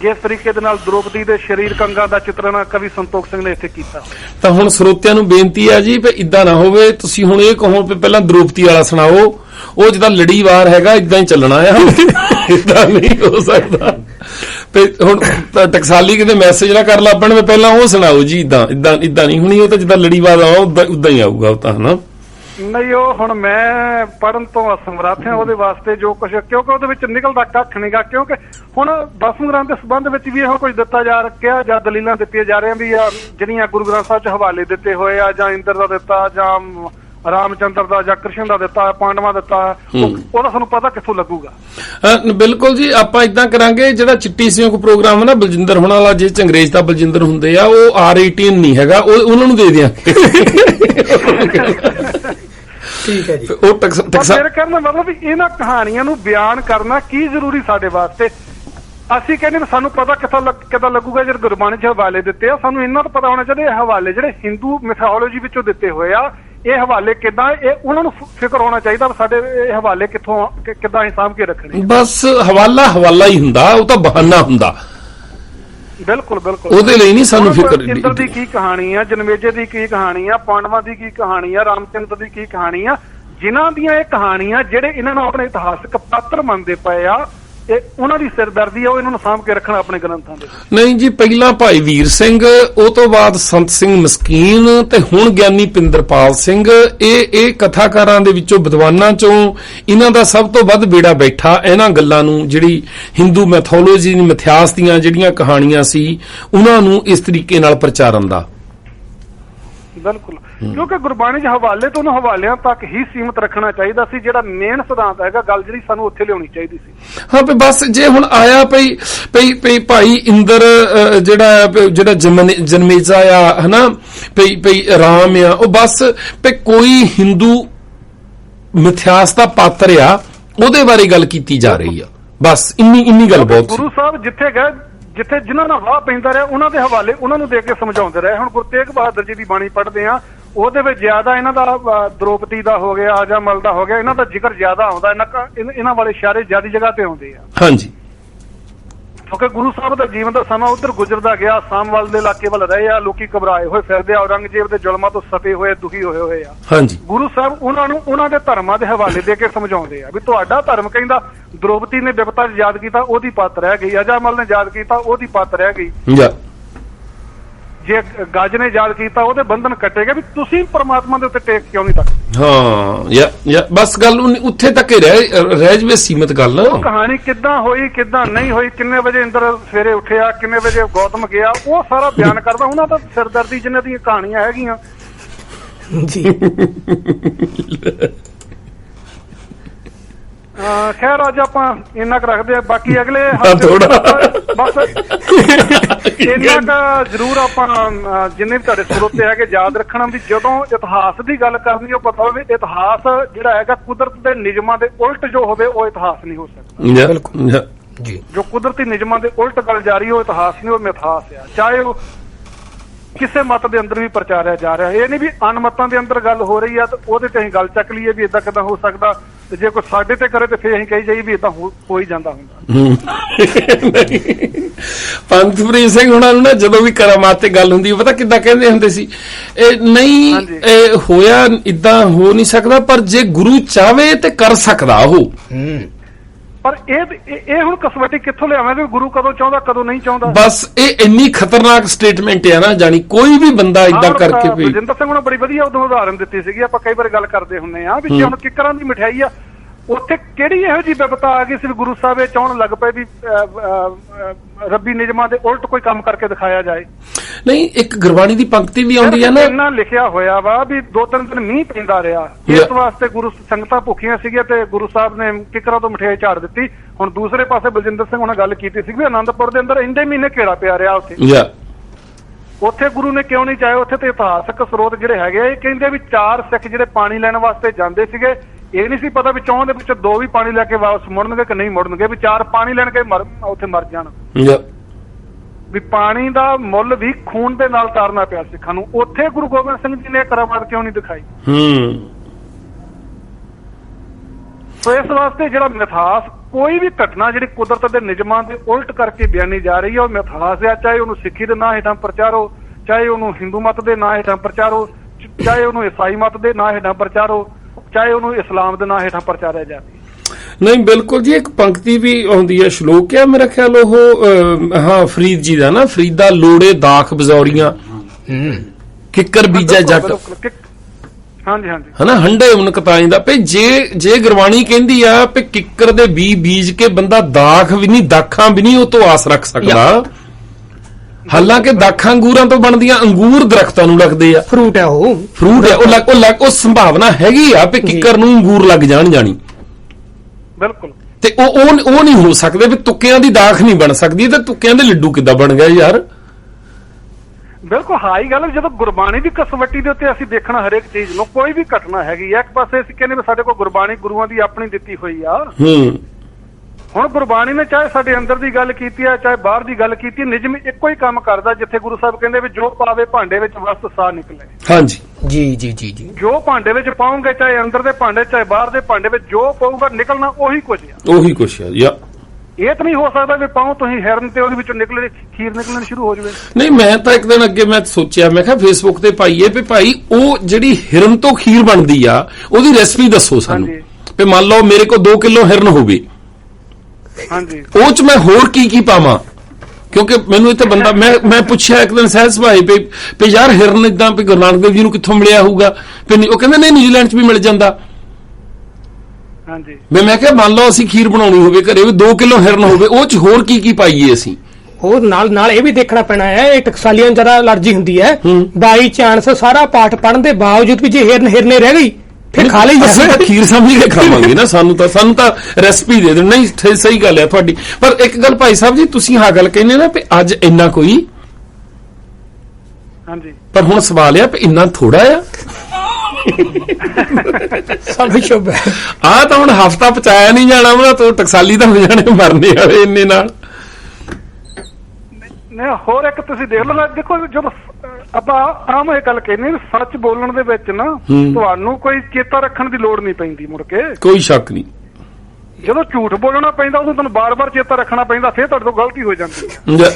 [SPEAKER 1] ਜਿਸ ਤਰੀਕੇ ਦੇ ਨਾਲ ਦ੍ਰੋਪਦੀ ਦੇ ਸਰੀਰਕ ਅੰਗਾਂ ਦਾ ਚਿੱਤਰਣ ਕਵੀ ਸੰਤੋਖ ਸਿੰਘ ਨੇ ਇੱਥੇ ਕੀਤਾ।
[SPEAKER 2] ਤਾਂ ਹੁਣ ਸਰੋਤਿਆਂ ਨੂੰ ਬੇਨਤੀ ਹੈ ਜੀ ਵੀ ਇਦਾਂ ਨਾ ਹੋਵੇ ਤੁਸੀਂ ਹੁਣ ਇਹ ਕਹੋ ਵੀ ਪਹਿਲਾਂ ਦ੍ਰੋਪਤੀ ਵਾਲਾ ਸੁਣਾਓ ਉਹ ਜਿਹਦਾ ਲੜੀਵਾਰ ਹੈਗਾ ਇਦਾਂ ਹੀ ਚੱਲਣਾ ਆ। <laughs> ਇਦਾਂ ਨਹੀਂ ਹੋ ਸਕਦਾ। ਤੇ ਹੁਣ ਟਕਸਾਲੀ ਕਿਤੇ ਮੈਸੇਜ ਨਾ ਕਰ ਲੱਭਣ, ਵੀ ਪਹਿਲਾਂ ਉਹ ਸੁਣਾਓ ਜੀ ਇਦਾਂ ਇਦਾਂ ਇਦਾਂ ਨਹੀਂ ਹੋਣੀ, ਉਹ ਤਾਂ ਜਿੱਦਾਂ ਲੜੀਵਾਰ ਆ ਉਦਾਂ ਹੀ ਆਊਗਾ ਉਹ ਤਾਂ, ਹਨਾ?
[SPEAKER 1] ਨਹੀਂ, ਉਹ ਹੁਣ ਮੈਂ ਪੜਨ ਤੋਂ ਅਸਮਰੱਥ ਹਾਂ, ਉਹਦੇ ਵਾਸਤੇ ਜੋ ਕੁਝ ਕਿਉਂਕਿ ਉਹਦੇ ਵਿੱਚ ਨਿਕਲਦਾ ਕੱਖ ਨਹੀਂਗਾ ਕਿਉਂਕਿ ਹੁਣ ਦਸਮ ਗ੍ਰੰਥ ਦੇ ਸੰਬੰਧ ਵਿੱਚ ਵੀ ਇਹੋ ਕੁਝ ਦਿੱਤਾ ਜਾ ਰੱਖਿਆ, ਜਾਂ ਦਲੀਲਾਂ ਦਿੱਤੀਆਂ ਜਾ ਰਹੀਆਂ ਵੀ ਜਿਹੜੀਆਂ ਗੁਰੂ ਗ੍ਰੰਥ ਸਾਹਿਬ 'ਚ ਹਵਾਲੇ ਦਿੱਤੇ ਹੋਏ ਆ, ਜਾਂ ਇੰਦਰ ਦਾ ਦਿੱਤਾ, ਜਾਂ ਰਾਮਚੰਦਰ ਦਾ ਜਾਂ ਕ੍ਰਿਸ਼ਨ ਦਾ ਦਿੱਤਾ ਪਾਂਡਵਾਂ ਦਾ ਦਿੱਤਾ ਉਹ- ਉਹਦਾ ਸਾਨੂੰ ਪਤਾ ਕਿੱਥੋਂ ਲੱਗੂਗਾ।
[SPEAKER 2] ਬਿਲਕੁਲ ਜੀ ਆਪਾਂ ਇਦਾਂ ਕਰਾਂਗੇ ਜਿਹੜਾ ਚਿੱਟੀ ਸਿਉਂਕ ਪ੍ਰੋਗਰਾਮ ਹੈ ਨਾ ਬਲਜਿੰਦਰ ਹੁਣ ਵਾਲਾ ਜੇ ਚ ਅੰਗਰੇਜ਼ ਦਾ ਬਲਜਿੰਦਰ ਹੁੰਦੇ ਆ ਉਹ R18 ਨਹੀਂ ਹੈਗਾ ਉਹ ਉਹਨਾਂ ਨੂੰ ਦੇ ਦਿਆਂਗੇ
[SPEAKER 3] ਠੀਕ ਹੈ ਜੀ।
[SPEAKER 2] ਉਹ ਟਕਸ
[SPEAKER 1] ਮੇਰੇ ਕਹਿਣ ਦਾ ਮਤਲਬ ਇਹਨਾਂ ਕਹਾਣੀਆਂ ਨੂੰ ਬਿਆਨ ਕਰਨਾ ਕੀ ਜ਼ਰੂਰੀ ਸਾਡੇ ਵਾਸਤੇ? ਅਸੀਂ ਕਹਿੰਦੇ ਸਾਨੂੰ ਪਤਾ ਕਿੱਥੋਂ ਕਿੱਦਾਂ ਲੱਗੂਗਾ ਜਿਹੜੇ ਗੁਰਬਾਣੀ 'ਚ ਹਵਾਲੇ ਦਿੱਤੇ ਆ ਸਾਨੂੰ ਇਹਨਾਂ ਦਾ ਪਤਾ ਹੋਣਾ ਚਾਹੀਦਾ ਇਹ ਹਵਾਲੇ ਜਿਹੜੇ ਹਿੰਦੂ ਮਿਥੋਲੋਜੀ ਵਿੱਚੋਂ ਦਿੱਤੇ ਹੋਏ ਆ ਇਹ ਹਵਾਲੇ ਕਿੱਦਾਂ ਇਹ ਉਹਨਾਂ ਨੂੰ ਫਿਕਰ ਹੋਣਾ ਚਾਹੀਦਾ ਸਾਡੇ ਇਹ ਹਵਾਲੇ ਕਿੱਥੋਂ ਕਿੱਦਾਂ ਸਾਂਭ ਕੇ ਰੱਖਣੇ
[SPEAKER 2] ਬਸ ਹਵਾਲਾ ਹਵਾਲਾ ਹੀ ਹੁੰਦਾ ਉਹ ਤਾਂ ਬਹਾਨਾ ਹੁੰਦਾ।
[SPEAKER 1] ਬਿਲਕੁਲ ਬਿਲਕੁਲ।
[SPEAKER 2] ਉਹਦੇ ਲਈ ਨਹੀਂ ਸਾਨੂੰ ਫਿਕਰ
[SPEAKER 1] ਇੰਦਰ ਦੀ ਕੀ ਕਹਾਣੀ ਆ ਜਨਮੇਜੇ ਦੀ ਕੀ ਕਹਾਣੀ ਆ ਪਾਂਡਵਾਂ ਦੀ ਕੀ ਕਹਾਣੀ ਆ ਰਾਮਚੰਦਰ ਦੀ ਕੀ ਕਹਾਣੀ ਆ ਜਿਨ੍ਹਾਂ ਦੀਆਂ ਇਹ ਕਹਾਣੀਆਂ ਜਿਹੜੇ ਇਹਨਾਂ ਨੂੰ ਆਪਣੇ ਇਤਿਹਾਸਕ ਪਾਤਰ ਮੰਨਦੇ ਪਏ ਆ ਇਹ ਉਹਨਾਂ ਦੀ ਸਿਰਦਰਦੀ ਆ ਉਹ ਇਹਨਾਂ ਨੂੰ ਸਾਂਭ ਕੇ ਰੱਖਣਾ ਆਪਣੇ ਗ੍ਰੰਥਾਂ ਦੇ।
[SPEAKER 2] ਨਹੀਂ ਜੀ ਪਹਿਲਾਂ ਭਾਈ ਵੀਰ ਸਿੰਘ ਉਹ ਤੋਂ ਬਾਅਦ ਸੰਤ ਸਿੰਘ ਮਸਕੀਨ ਤੇ ਹੁਣ ਗਿਆਨੀ ਪਿੰਦਰਪਾਲ ਸਿੰਘ। ਇਹ ਇਹ ਕਥਾਕਾਰਾਂ ਦੇ ਵਿੱਚੋਂ ਵਿਦਵਾਨਾਂ ਚੋਂ ਇਹਨਾਂ ਦਾ ਸਭ ਤੋਂ ਵੱਧ ਬੇੜਾ ਬੈਠਾ ਇਹਨਾਂ ਗੱਲਾਂ ਨੂੰ ਜਿਹੜੀ ਹਿੰਦੂ ਮੈਥੋਲੋਜੀ ਮਿਥਿਆਸ ਦੀਆਂ ਜਿਹੜੀਆਂ ਕਹਾਣੀਆਂ ਸੀ ਉਹਨਾਂ ਨੂੰ ਇਸ ਤਰੀਕੇ ਨਾਲ ਪ੍ਰਚਾਰਨ ਦਾ।
[SPEAKER 1] ਬਿਲਕੁਲ। ਕਿਉਂਕਿ ਗੁਰਬਾਣੀ ਦੇ ਹਵਾਲੇ ਤੋਂ ਉਹਨਾਂ ਹਵਾਲਿਆਂ ਤੱਕ ਹੀ ਸੀਮਤ ਰੱਖਣਾ ਚਾਹੀਦਾ ਸੀ ਜਿਹੜਾ ਮੇਨ ਸਿਧਾਂਤ ਹੈਗਾ ਗੱਲ ਜਿਹੜੀ ਸਾਨੂੰ ਉੱਥੇ ਲਿਆਉਣੀ ਚਾਹੀਦੀ ਸੀ।
[SPEAKER 2] ਹਾਂ ਵੀ ਬਸ ਜੇ ਹੁਣ ਆਇਆ ਪਈ ਪਈ ਪਈ ਭਾਈ ਇੰਦਰ ਜਿਹੜਾ ਜਿਹੜਾ ਜਨਮੇਜਾ ਆ ਹਨਾ ਪਈ ਪਈ ਰਾਮ ਆ ਉਹ ਬਸ ਵੀ ਕੋਈ ਹਿੰਦੂ ਮਿਥਿਆਸ ਦਾ ਪਾਤਰ ਆ ਉਹਦੇ ਬਾਰੇ ਗੱਲ ਕੀਤੀ ਜਾ ਰਹੀ ਆ। ਬਸ ਇੰਨੀ ਇੰਨੀ ਗੱਲ ਬਹੁਤ
[SPEAKER 1] ਗੁਰੂ ਸਾਹਿਬ ਜਿੱਥੇ ਗਏ ਜਿੱਥੇ ਜਿਨ੍ਹਾਂ ਨਾਲ ਵਾਹ ਪੈਂਦਾ ਰਿਹਾ ਉਹਨਾਂ ਦੇ ਹਵਾਲੇ ਉਹਨਾਂ ਨੂੰ ਦੇ ਕੇ ਸਮਝਾਉਂਦੇ ਰਹੇ। ਹੁਣ ਗੁਰੂ ਤੇਗ ਬਹਾਦਰ ਜੀ ਦੀ ਬਾਣੀ ਪੜ੍ਹਦੇ ਆ ਉਹਦੇ ਵਿੱਚ ਜ਼ਿਆਦਾ ਇਹਨਾਂ ਦਾ ਅਹ, ਦ੍ਰੋਪਦੀ ਦਾ ਹੋ ਗਿਆ ਆਜਾਮਲ ਦਾ ਹੋ ਗਿਆ ਇਹਨਾਂ ਦਾ ਜ਼ਿਕਰ ਜ਼ਿਆਦਾ ਆਉਂਦਾ ਇਹਨਾਂ ਵਾਲੇ ਇਸ਼ਾਰੇ ਜ਼ਿਆਦਾ ਜਗ੍ਹਾ ਤੇ ਆਉਂਦੇ ਆ।
[SPEAKER 2] ਹਾਂਜੀ।
[SPEAKER 1] ਕਿਉਂਕਿ ਗੁਰੂ ਸਾਹਿਬ ਦਾ ਜੀਵਨ ਦਾ ਸਮਾਂ ਉਧਰ ਗੁਜ਼ਰਦਾ ਗਿਆ ਸਾਮਵਾਲ ਦੇ ਇਲਾਕੇ ਵੱਲ ਰਹੇ ਆ ਲੋਕੀ ਘਬਰਾਏ ਹੋਏ ਫਿਰਦੇ ਆ ਔਰੰਗਜ਼ੇਬ ਦੇ ਜ਼ੁਲਮਾਂ ਤੋਂ ਸਤੇ ਹੋਏ ਦੁਖੀ ਹੋਏ ਹੋਏ ਆ।
[SPEAKER 2] ਹਾਂਜੀ।
[SPEAKER 1] ਗੁਰੂ ਸਾਹਿਬ ਉਹਨਾਂ ਨੂੰ ਉਹਨਾਂ ਦੇ ਧਰਮਾਂ ਦੇ ਹਵਾਲੇ ਦੇ ਕੇ ਸਮਝਾਉਂਦੇ ਆ ਵੀ ਤੁਹਾਡਾ ਧਰਮ ਕਹਿੰਦਾ ਦ੍ਰੋਪਦੀ ਨੇ ਬਿਪਤਾ 'ਚ ਯਾਦ ਕੀਤਾ ਉਹਦੀ ਪੱਤ ਰਹਿ ਗਈ ਅਜਾਮਲ ਨੇ ਯਾਦ ਕੀਤਾ ਉਹਦੀ ਪੱਤ ਰਹਿ ਗਈ।
[SPEAKER 2] ਜਾ
[SPEAKER 1] ਗੱਜ ਨੇ ਯਾਦ ਕੀਤਾ ਉਹਦੇ ਬੰਧਨ ਕੱਟੇ ਗਏ ਵੀ ਤੁਸੀਂ ਪ੍ਰਮਾਤਮਾ ਦੇ ਉੱਤੇ ਟੇਕ ਕਿਉਂ ਨਹੀਂ ਤੱਕ?
[SPEAKER 2] ਹਾਂ ਯਾ ਯਾ ਬਸ ਗੱਲ ਉੱਥੇ ਤੱਕ ਹੀ ਰਹਿ ਰਹਿ ਜਵੇ ਸੀਮਤ ਗੱਲ।
[SPEAKER 1] ਉਹ ਕਹਾਣੀ ਕਿੱਦਾਂ ਹੋਈ ਕਿੱਦਾਂ ਨਹੀਂ ਹੋਈ ਕਿੰਨੇ ਵਜੇ ਇੰਦਰ ਸਵੇਰੇ ਉੱਠਿਆ ਕਿੰਨੇ ਵਜੇ ਗੌਤਮ ਗਿਆ ਉਹ ਸਾਰਾ ਬਿਆਨ ਕਰਦਾ ਉਹਨਾਂ ਦਾ ਸਿਰਦਰਦੀ ਜਿਨ੍ਹਾਂ ਦੀਆਂ ਕਹਾਣੀਆਂ ਹੈਗੀਆਂ।
[SPEAKER 3] ਜੀ।
[SPEAKER 1] ਖੈਰ ਅੱਜ ਆਪਾਂ ਇੰਨਾ ਕੁ ਰੱਖਦੇ ਆ ਬਾਕੀ ਅਗਲੇ
[SPEAKER 2] ਹਾਂ, ਥੋੜ੍ਹਾ।
[SPEAKER 1] ਬਸ। <laughs> ਇੰਨਾ ਕੁ ਜ਼ਰੂਰ ਆਪਾਂ ਅਹ, ਜਿੰਨੇ ਵੀ ਤੁਹਾਡੇ ਸਰੋਤੇ ਹੈਗੇ ਯਾਦ ਰੱਖਣਾ ਵੀ ਜਦੋਂ ਇਤਿਹਾਸ ਦੀ ਗੱਲ ਕਰਨੀ ਉਹ ਪਤਾ ਹੋਵੇ ਇਤਿਹਾਸ ਜਿਹੜਾ ਹੈਗਾ ਕੁਦਰਤ ਦੇ ਨਿਯਮਾਂ ਦੇ ਉਲਟ ਜੋ ਹੋਵੇ ਉਹ ਇਤਿਹਾਸ ਨਹੀਂ ਹੋ ਸਕਦਾ।
[SPEAKER 2] ਬਿਲਕੁਲ।
[SPEAKER 3] ਜੀ।
[SPEAKER 1] ਜੋ ਕੁਦਰਤੀ ਨਿਯਮਾਂ ਦੇ ਉਲਟ ਗੱਲ ਜਾਰੀ ਉਹ ਇਤਿਹਾਸ ਨਹੀਂ ਉਹ ਮਿਥਾਸ ਆ। ਚਾਹੇ ਉਹ ਕਿਸੇ ਮਤ ਦੇ ਅੰਦਰ ਵੀ ਪ੍ਰਚਾਰਿਆ ਜਾ ਰਿਹਾ ਇਹ ਨਹੀਂ ਵੀ ਅਨਮਤਾਂ ਦੇ ਅੰਦਰ ਗੱਲ ਹੋ ਰਹੀ ਆ ਤਾਂ ਉਹਦੇ ਤੇ ਅਸੀਂ ਗੱਲ ਚੱਕ ਲਈਏ ਵੀ ਇਦਾਂ ਕਿਦਾਂ ਹੋ ਸਕਦਾ। ਤੇ ਜੇ ਕੋਈ ਸਾਡੇ ਤੇ ਕਰੇ ਤੇ ਫੇਰ ਅਸੀਂ ਕਹੀ ਜਾਈਏ ਵੀ ਇਦਾਂ ਹੋ ਹੋ ਹੀ ਜਾਂਦਾ ਹੁੰਦਾ।
[SPEAKER 2] ਪੰਥਪ੍ਰੀਤ ਸਿੰਘ ਹੁਣਾਂ ਨੂੰ ਨਾ ਜਦੋਂ ਵੀ ਕਰਾਮਾਤ ਤੇ ਗੱਲ ਹੁੰਦੀ ਪਤਾ ਕਿੱਦਾਂ ਕਹਿੰਦੇ ਹੁੰਦੇ ਸੀ? ਇਹ ਨਹੀਂ। ਇਹ ਹੋਇਆ ਇਦਾਂ ਹੋ ਨਹੀਂ ਸਕਦਾ ਪਰ ਜੇ ਗੁਰੂ ਚਾਵੇ ਤੇ ਕਰ ਸਕਦਾ ਉਹ।
[SPEAKER 3] ਹੂੰ।
[SPEAKER 1] ਪਰ ਇਹ ਇਹ ਹੁਣ ਕਸਵੱਟੀ ਕਿੱਥੋਂ ਲਿਆਵਾਂਗੇ ਵੀ ਗੁਰੂ ਕਦੋਂ ਚਾਹੁੰਦਾ ਕਦੋਂ ਨਹੀਂ ਚਾਹੁੰਦਾ?
[SPEAKER 2] ਬਸ ਇਹ ਇੰਨੀ ਖਤਰਨਾਕ ਸਟੇਟਮੈਂਟ ਹੈ ਨਾ ਜਾਨੀ ਕੋਈ ਵੀ ਬੰਦਾ ਇਦਾਂ ਕਰਕੇ ਵੀ
[SPEAKER 1] ਬਲਜਿੰਦਰ ਸਿੰਘ ਨੇ ਬੜੀ ਵਧੀਆ ਉਦੋਂ ਉਦਾਹਰਨ ਦਿੱਤੀ ਸੀਗੀ ਆਪਾਂ ਕਈ ਵਾਰ ਗੱਲ ਕਰਦੇ ਹੁੰਨੇ ਆ ਵੀ ਜੇ ਹੁਣ ਕਿਕਰਾਂ ਦੀ ਮਠਿਆਈ ਆ ਉੱਥੇ ਕਿਹੜੀ ਇਹੋ ਜੀ ਬਿਪਤਾ ਆ ਗਈ ਸੀ ਗੁਰੂ ਸਾਹਿਬ ਇਹ ਚਾਹਣ ਲੱਗ ਪਏ ਵੀ ਰੱਬੀ ਨਿਯਮਾਂ ਦੇ ਉਲਟ ਕੋਈ ਕੰਮ ਕਰਕੇ ਦਿਖਾਇਆ ਜਾਏ?
[SPEAKER 2] ਨਹੀਂ ਇੱਕ ਗੁਰਬਾਣੀ ਦੀ ਪੰਕਤੀ ਵੀ ਆਉਂਦੀ ਹੈ ਨਾ।
[SPEAKER 1] ਇੰਨਾ ਲਿਖਿਆ ਹੋਇਆ ਵਾ ਵੀ ਦੋ ਤਿੰਨ ਦਿਨ ਮੀਂਹ ਪੈਂਦਾ ਰਿਹਾ। ਇਸ. ਵਾਸਤੇ ਗੁਰੂ ਸੰਗਤਾਂ ਭੁੱਖੀਆਂ ਸੀਗੀਆਂ ਤੇ ਗੁਰੂ ਸਾਹਿਬ ਨੇ ਕਿਕਰਾਂ ਤੋਂ ਮਠਿਆਈ ਝਾੜ ਦਿੱਤੀ। ਹੁਣ ਦੂਸਰੇ ਪਾਸੇ ਬਲਜਿੰਦਰ ਸਿੰਘ ਉਹਨਾਂ ਗੱਲ ਕੀਤੀ ਸੀ ਵੀ ਆਨੰਦਪੁਰ ਦੇ ਅੰਦਰ ਇੰਦੇ ਮਹੀਨੇ ਘੇਰਾ ਪਿਆ ਰਿਹਾ ਉੱਥੇ?
[SPEAKER 2] ਯਾ
[SPEAKER 1] ਉੱਥੇ ਗੁਰੂ ਨੇ ਕਿਉਂ ਨਹੀਂ ਚਾਹੇ ਉੱਥੇ ਤੇ ਇਤਿਹਾਸਕ ਸਰੋਤ ਜਿਹੜੇ ਹੈਗੇ ਆ, ਇਹ ਕਹਿੰਦੇ ਵੀ ਚਾਰ ਸਿੱਖ ਜਿਹੜੇ ਪਾਣੀ ਲੈਣ ਵਾਸਤੇ ਜਾਂਦੇ ਸੀਗੇ ਇਹ ਨਹੀਂ ਸੀ ਪਤਾ ਵੀ ਚੌਂ ਦੇ ਵਿੱਚ ਦੋ ਵੀ ਪਾਣੀ ਲੈ ਕੇ ਵਾਪਸ ਮੁੜਨਗੇ ਕਿ ਨਹੀਂ ਮੁੜਨਗੇ ਵੀ ਚਾਰ ਪਾਣੀ ਲੈਣ ਕੇ ਮਰ ਉੱਥੇ ਮਰ ਜਾਣ। ਵੀ ਪਾਣੀ ਦਾ ਮੁੱਲ ਵੀ ਖੂਨ ਦੇ ਨਾਲ ਤਾਰਨਾ ਪਿਆ ਸਿੱਖਾਂ ਨੂੰ। ਉੱਥੇ ਗੁਰੂ ਗੋਬਿੰਦ ਸਿੰਘ ਜੀ ਨੇ ਕਰਾਮਾਤ ਕਿਉਂ ਨਹੀਂ ਦਿਖਾਈ?
[SPEAKER 2] ਹੂੰ।
[SPEAKER 1] ਸੋ ਇਸ ਵਾਸਤੇ ਜਿਹੜਾ ਮਿਥਾਸ ਕੋਈ ਵੀ ਘਟਨਾ ਜਿਹੜੀ ਕੁਦਰਤ ਦੇ ਨਿਯਮਾਂ ਦੇ ਉਲਟ ਕਰਕੇ ਬਿਆਨੀ ਜਾ ਰਹੀ ਹੈ ਉਹ ਮਿਥਾਸ ਆ ਚਾਹੇ ਉਹਨੂੰ ਸਿੱਖੀ ਦੇ ਨਾਂ ਹੇਠਾਂ ਪ੍ਰਚਾਰੋ ਚਾਹੇ ਉਹਨੂੰ ਹਿੰਦੂ ਮਤ ਦੇ ਨਾਂ ਹੇਠਾਂ ਪ੍ਰਚਾਰੋ ਚਾਹੇ ਉਹਨੂੰ ਈਸਾਈ ਮਤ ਦੇ ਨਾਂ ਹੇਠਾਂ ਪ੍ਰਚਾਰੋ ਚਾਹੇ ਉਹਨੂੰ ਇਸਲਾਮ ਦੇ ਨਾਂ ਹੇਠਾਂ ਪ੍ਰਚਾਰਿਆ ਜਾਵੇ।
[SPEAKER 2] ਨਹੀਂ ਬਿਲਕੁਲ ਜੀ ਇੱਕ ਪੰਕਤੀ ਵੀ ਆਉਂਦੀ ਹੈ ਸ਼ਲੋਕ ਹੈ ਮੇਰਾ ਖਿਆਲ ਉਹ ਹਾਂ ਫਰੀਦ ਜੀ ਦਾ ਨਾ ਫਰੀਦਾ ਲੋੜੇ ਦਾਖ ਬਜ਼ੌਰੀਆਂ
[SPEAKER 3] ਹੂੰ
[SPEAKER 2] ਕਿੱਕਰ ਬੀਜਾ ਜੱਟ।
[SPEAKER 1] ਹਾਂਜੀ ਹਾਂਜੀ।
[SPEAKER 2] ਹਨਾ ਹੰਡੇ ਉਨਕਤਾਈ ਦਾ। ਭਈ ਜੇ ਜੇ ਗੁਰਬਾਣੀ ਕਹਿੰਦੀ ਆ ਵੀ ਕਿੱਕਰ ਦੇ ਬੀ ਬੀਜ ਕੇ ਬੰਦਾ ਦਾਖ ਵੀ ਨਹੀਂ ਦਾਖਾਂ ਵੀ ਨਹੀਂ ਉਹ ਤੋਂ ਆਸ ਰੱਖ ਸਕਦਾ। ਹਾਲਾਂਕਿ ਦਾਖਾਂ ਅੰਗੂਰਾਂ ਤੋਂ ਬਣਦੀਆਂ ਅੰਗੂਰ ਦਰਖਤਾਂ ਨੂੰ ਲੱਗਦੇ ਆ।
[SPEAKER 3] ਫਰੂਟ ਹੈ ਉਹ।
[SPEAKER 2] ਫਰੂਟ ਹੈ ਉਹ ਲੱਗ ਉਹ ਲੱਗ ਉਹ ਸੰਭਾਵਨਾ ਹੈਗੀ ਆ ਵੀ ਕਿੱਕਰ ਨੂੰ ਅੰਗੂਰ ਲੱਗ ਜਾਣ ਜਾਣੀ।
[SPEAKER 1] ਬਿਲਕੁਲ।
[SPEAKER 2] ਤੇ ਉਹ ਉਹ ਉਹ ਨਹੀਂ ਹੋ ਸਕਦੇ ਵੀ ਤੁੱਕਿਆਂ ਦੀ ਦਾਖ ਨਹੀਂ ਬਣ ਸਕਦੀ ਤੇ ਤੁੱਕਿਆਂ ਦੇ ਲੱਡੂ ਕਿੱਦਾਂ ਬਣ ਗਏ ਯਾਰ?
[SPEAKER 1] ਬਿਲਕੁਲ ਹਾਈ ਗੱਲ ਜਦੋਂ ਗੁਰਬਾਣੀ ਦੀ ਕਸਵੱਟੀ ਦੇ ਉੱਤੇ ਅਸੀਂ ਦੇਖਣਾ ਹਰੇਕ ਚੀਜ਼ ਨੂੰ ਕੋਈ ਵੀ ਘਟਨਾ ਹੈਗੀ ਆ ਇੱਕ ਪਾਸੇ ਅਸੀਂ ਕਹਿੰਦੇ ਵੀ ਸਾਡੇ ਕੋਲ ਗੁਰਬਾਣੀ ਗੁਰੂਆਂ ਦੀ ਆਪਣੀ ਦਿੱਤੀ ਹੋਈ ਆ।
[SPEAKER 2] ਹੂੰ।
[SPEAKER 1] ਹੁਣ ਗੁਰਬਾਣੀ ਨੇ ਚਾਹੇ ਸਾਡੇ ਅੰਦਰ ਦੀ ਗੱਲ ਕੀਤੀ ਆ ਚਾਹੇ ਬਾਹਰ ਦੀ ਗੱਲ ਕੀਤੀ ਨਿਜਮ ਇੱਕੋ ਹੀ ਕੰਮ ਕਰਦਾ ਜਿੱਥੇ ਗੁਰੂ ਸਾਹਿਬ ਕਹਿੰਦੇ ਵੀ ਜੋ ਪਾਵੇ ਭਾਂਡੇ ਵਿੱਚ ਵਸਤ ਸਾਹ ਨਿਕਲੇ।
[SPEAKER 2] ਹਾਂਜੀ।
[SPEAKER 3] ਜੀ ਜੀ ਜੀ ਜੀ।
[SPEAKER 1] ਜੋ ਭਾਂਡੇ ਵਿੱਚ ਪਾਉਂਗੇ ਚਾਹੇ ਅੰਦਰ ਦੇ ਭਾਂਡੇ ਚਾਹੇ ਬਾਹਰ ਦੇ ਭਾਂਡੇ ਵਿੱਚ ਜੋ ਪਊਗਾ ਨਿਕਲਣਾ ਉਹੀ ਕੁਝ ਆ।
[SPEAKER 2] ਉਹੀ ਕੁਛ ਆ ਯਾ।
[SPEAKER 1] ਇਹ ਤਾਂ ਨਹੀਂ ਹੋ ਸਕਦਾ ਵੀ ਪਾਉ ਤੁਸੀਂ ਹਿਰਨ ਤੇ ਉਹਦੇ ਵਿੱਚੋਂ ਨਿਕਲੇ ਖੀਰ ਨਿਕਲਣੀ ਸ਼ੁਰੂ ਹੋ ਜਾਵੇ।
[SPEAKER 2] ਨਹੀਂ ਮੈਂ ਤਾਂ ਇੱਕ ਦਿਨ ਅੱਗੇ ਮੈਂ ਸੋਚਿਆ ਮੈਂ ਕਿਹਾ ਫੇਸਬੁੱਕ ਤੇ ਪਾਈਏ ਵੀ ਭਾਈ ਉਹ ਜਿਹੜੀ ਹਿਰਨ ਤੋਂ ਖੀਰ ਬਣਦੀ ਆ ਉਹਦੀ ਰੈਸਪੀ ਦੱਸੋ ਸਾਨੂੰ। ਵੀ ਮੰਨ ਲਓ ਮੇਰੇ ਕੋਲ 2 ਕਿਲੋ ਹਿਰਨ ਹੋਵੇ।
[SPEAKER 1] ਹਾਂਜੀ।
[SPEAKER 2] ਉਹ ਚ ਮੈਂ ਹੋਰ ਕੀ ਕੀ ਪਾਵਾਂ? ਕਿਉਂਕਿ ਮੈਨੂੰ ਇੱਥੇ ਬੰਦਾ ਮੈਂ ਮੈਂ ਪੁੱਛਿਆ ਇੱਕ ਦਿਨ ਸਹਿਜ ਭਾਈ ਵੀ ਵੀ ਯਾਰ ਹਿਰਨ ਇਦਾਂ ਵੀ ਗੁਰੂ ਨਾਨਕ ਦੇਵ ਜੀ ਨੂੰ ਕਿੱਥੋਂ ਮਿਲਿਆ ਹੋਊਗਾ? ਵੀ ਨਹੀਂ ਉਹ ਕਹਿੰਦੇ ਨਹੀਂ ਨਿਊਜ਼ੀਲੈਂਡ ਚ ਵੀ ਮਿਲ ਜਾਂਦਾ।
[SPEAKER 1] ਹਾਂਜੀ।
[SPEAKER 2] ਮੈਂ ਮੈਂ ਕਿਹਾ ਮੰਨ ਲਓ ਅਸੀਂ ਖੀਰ ਬਣਾਉਣੀ ਹੋਵੇ ਘਰੇ ਵੀ 2 ਕਿਲੋ ਹਿਰਨ ਹੋਵੇ ਉਹ ਚ ਹੋਰ ਕੀ ਕੀ ਪਾਈਏ ਅਸੀਂ?
[SPEAKER 3] ਹੋਰ ਨਾਲ ਨਾਲ ਇਹ ਵੀ ਦੇਖਣਾ ਪੈਣਾ ਹੈ ਇਹ ਟਕਸਾਲੀਆਂ ਜ਼ਿਆਦਾ ਅਲਰਜੀ ਹੁੰਦੀ ਹੈ। ਬਾਈ ਚਾਂਸ ਸਾਰਾ ਪਾਠ ਪੜਨ ਦੇ ਬਾਵਜੂਦ ਵੀ ਜੇ ਹਿਰਨ ਹਿਰਨੇ ਰਹਿ ਗਈ ਫਿਰ ਖਾ ਲਈ
[SPEAKER 2] ਅਸੀਂ ਤਾਂ ਖੀਰ ਸਮਝ ਕੇ ਖਾਵਾਂਗੇ ਨਾ ਸਾਨੂੰ ਤਾਂ ਸਾਨੂੰ ਤਾਂ ਰੈਸਪੀ ਦੇ ਦੇਣ। ਨਹੀਂ ਸਹੀ ਗੱਲ ਹੈ ਤੁਹਾਡੀ। ਪਰ ਇੱਕ ਗੱਲ ਭਾਈ ਸਾਹਿਬ ਜੀ ਤੁਸੀਂ ਹਾਂ ਗੱਲ ਕਹਿੰਦੇ ਨਾ ਵੀ ਅੱਜ ਇੰਨਾ ਕੋਈ
[SPEAKER 1] ਹਾਂਜੀ।
[SPEAKER 2] ਪਰ ਹੁਣ ਸਵਾਲ ਆ ਵੀ ਇੰਨਾ ਥੋੜਾ ਆ।
[SPEAKER 3] ਸਭ ਸ਼ੁਭ ਹੈ।
[SPEAKER 2] ਆ ਤਾਂ ਹੁਣ ਹਫਤਾ ਪਚਾਇਆ ਨਹੀਂ ਜਾਣਾ ਉਹਦਾ ਤੋਂ ਟਕਸਾਲੀ ਤਾਂ ਹੋ ਜਾਣੇ ਮਰਨੇ ਵਾਲੇ ਇੰਨੇ ਨਾਲ।
[SPEAKER 1] ਨਹੀਂ ਹੋਰ ਇੱਕ ਤੁਸੀਂ ਦੇਖ ਲਓ ਨਾ, ਦੇਖੋ ਜਦੋਂ ਆਪਾਂ ਆਮ ਇਹ ਗੱਲ ਕਹਿੰਦੇ ਵੀ ਸੱਚ ਬੋਲਣ ਦੇ ਵਿੱਚ ਨਾ ਤੁਹਾਨੂੰ ਕੋਈ ਚੇਤਾ ਰੱਖਣ ਦੀ ਲੋੜ ਨਹੀਂ ਪੈਂਦੀ ਮੁੜ ਕੇ।
[SPEAKER 2] ਕੋਈ ਸ਼ੱਕ ਨਹੀਂ।
[SPEAKER 1] ਜਦੋਂ ਝੂਠ ਬੋਲਣਾ ਪੈਂਦਾ ਉਦੋਂ ਤੁਹਾਨੂੰ ਬਾਰ-ਬਾਰ ਚੇਤਾ ਰੱਖਣਾ ਪੈਂਦਾ ਫਿਰ ਤੁਹਾਡੇ ਤੋਂ ਗਲਤੀ ਹੋ ਜਾਂਦੀ ਹੈ।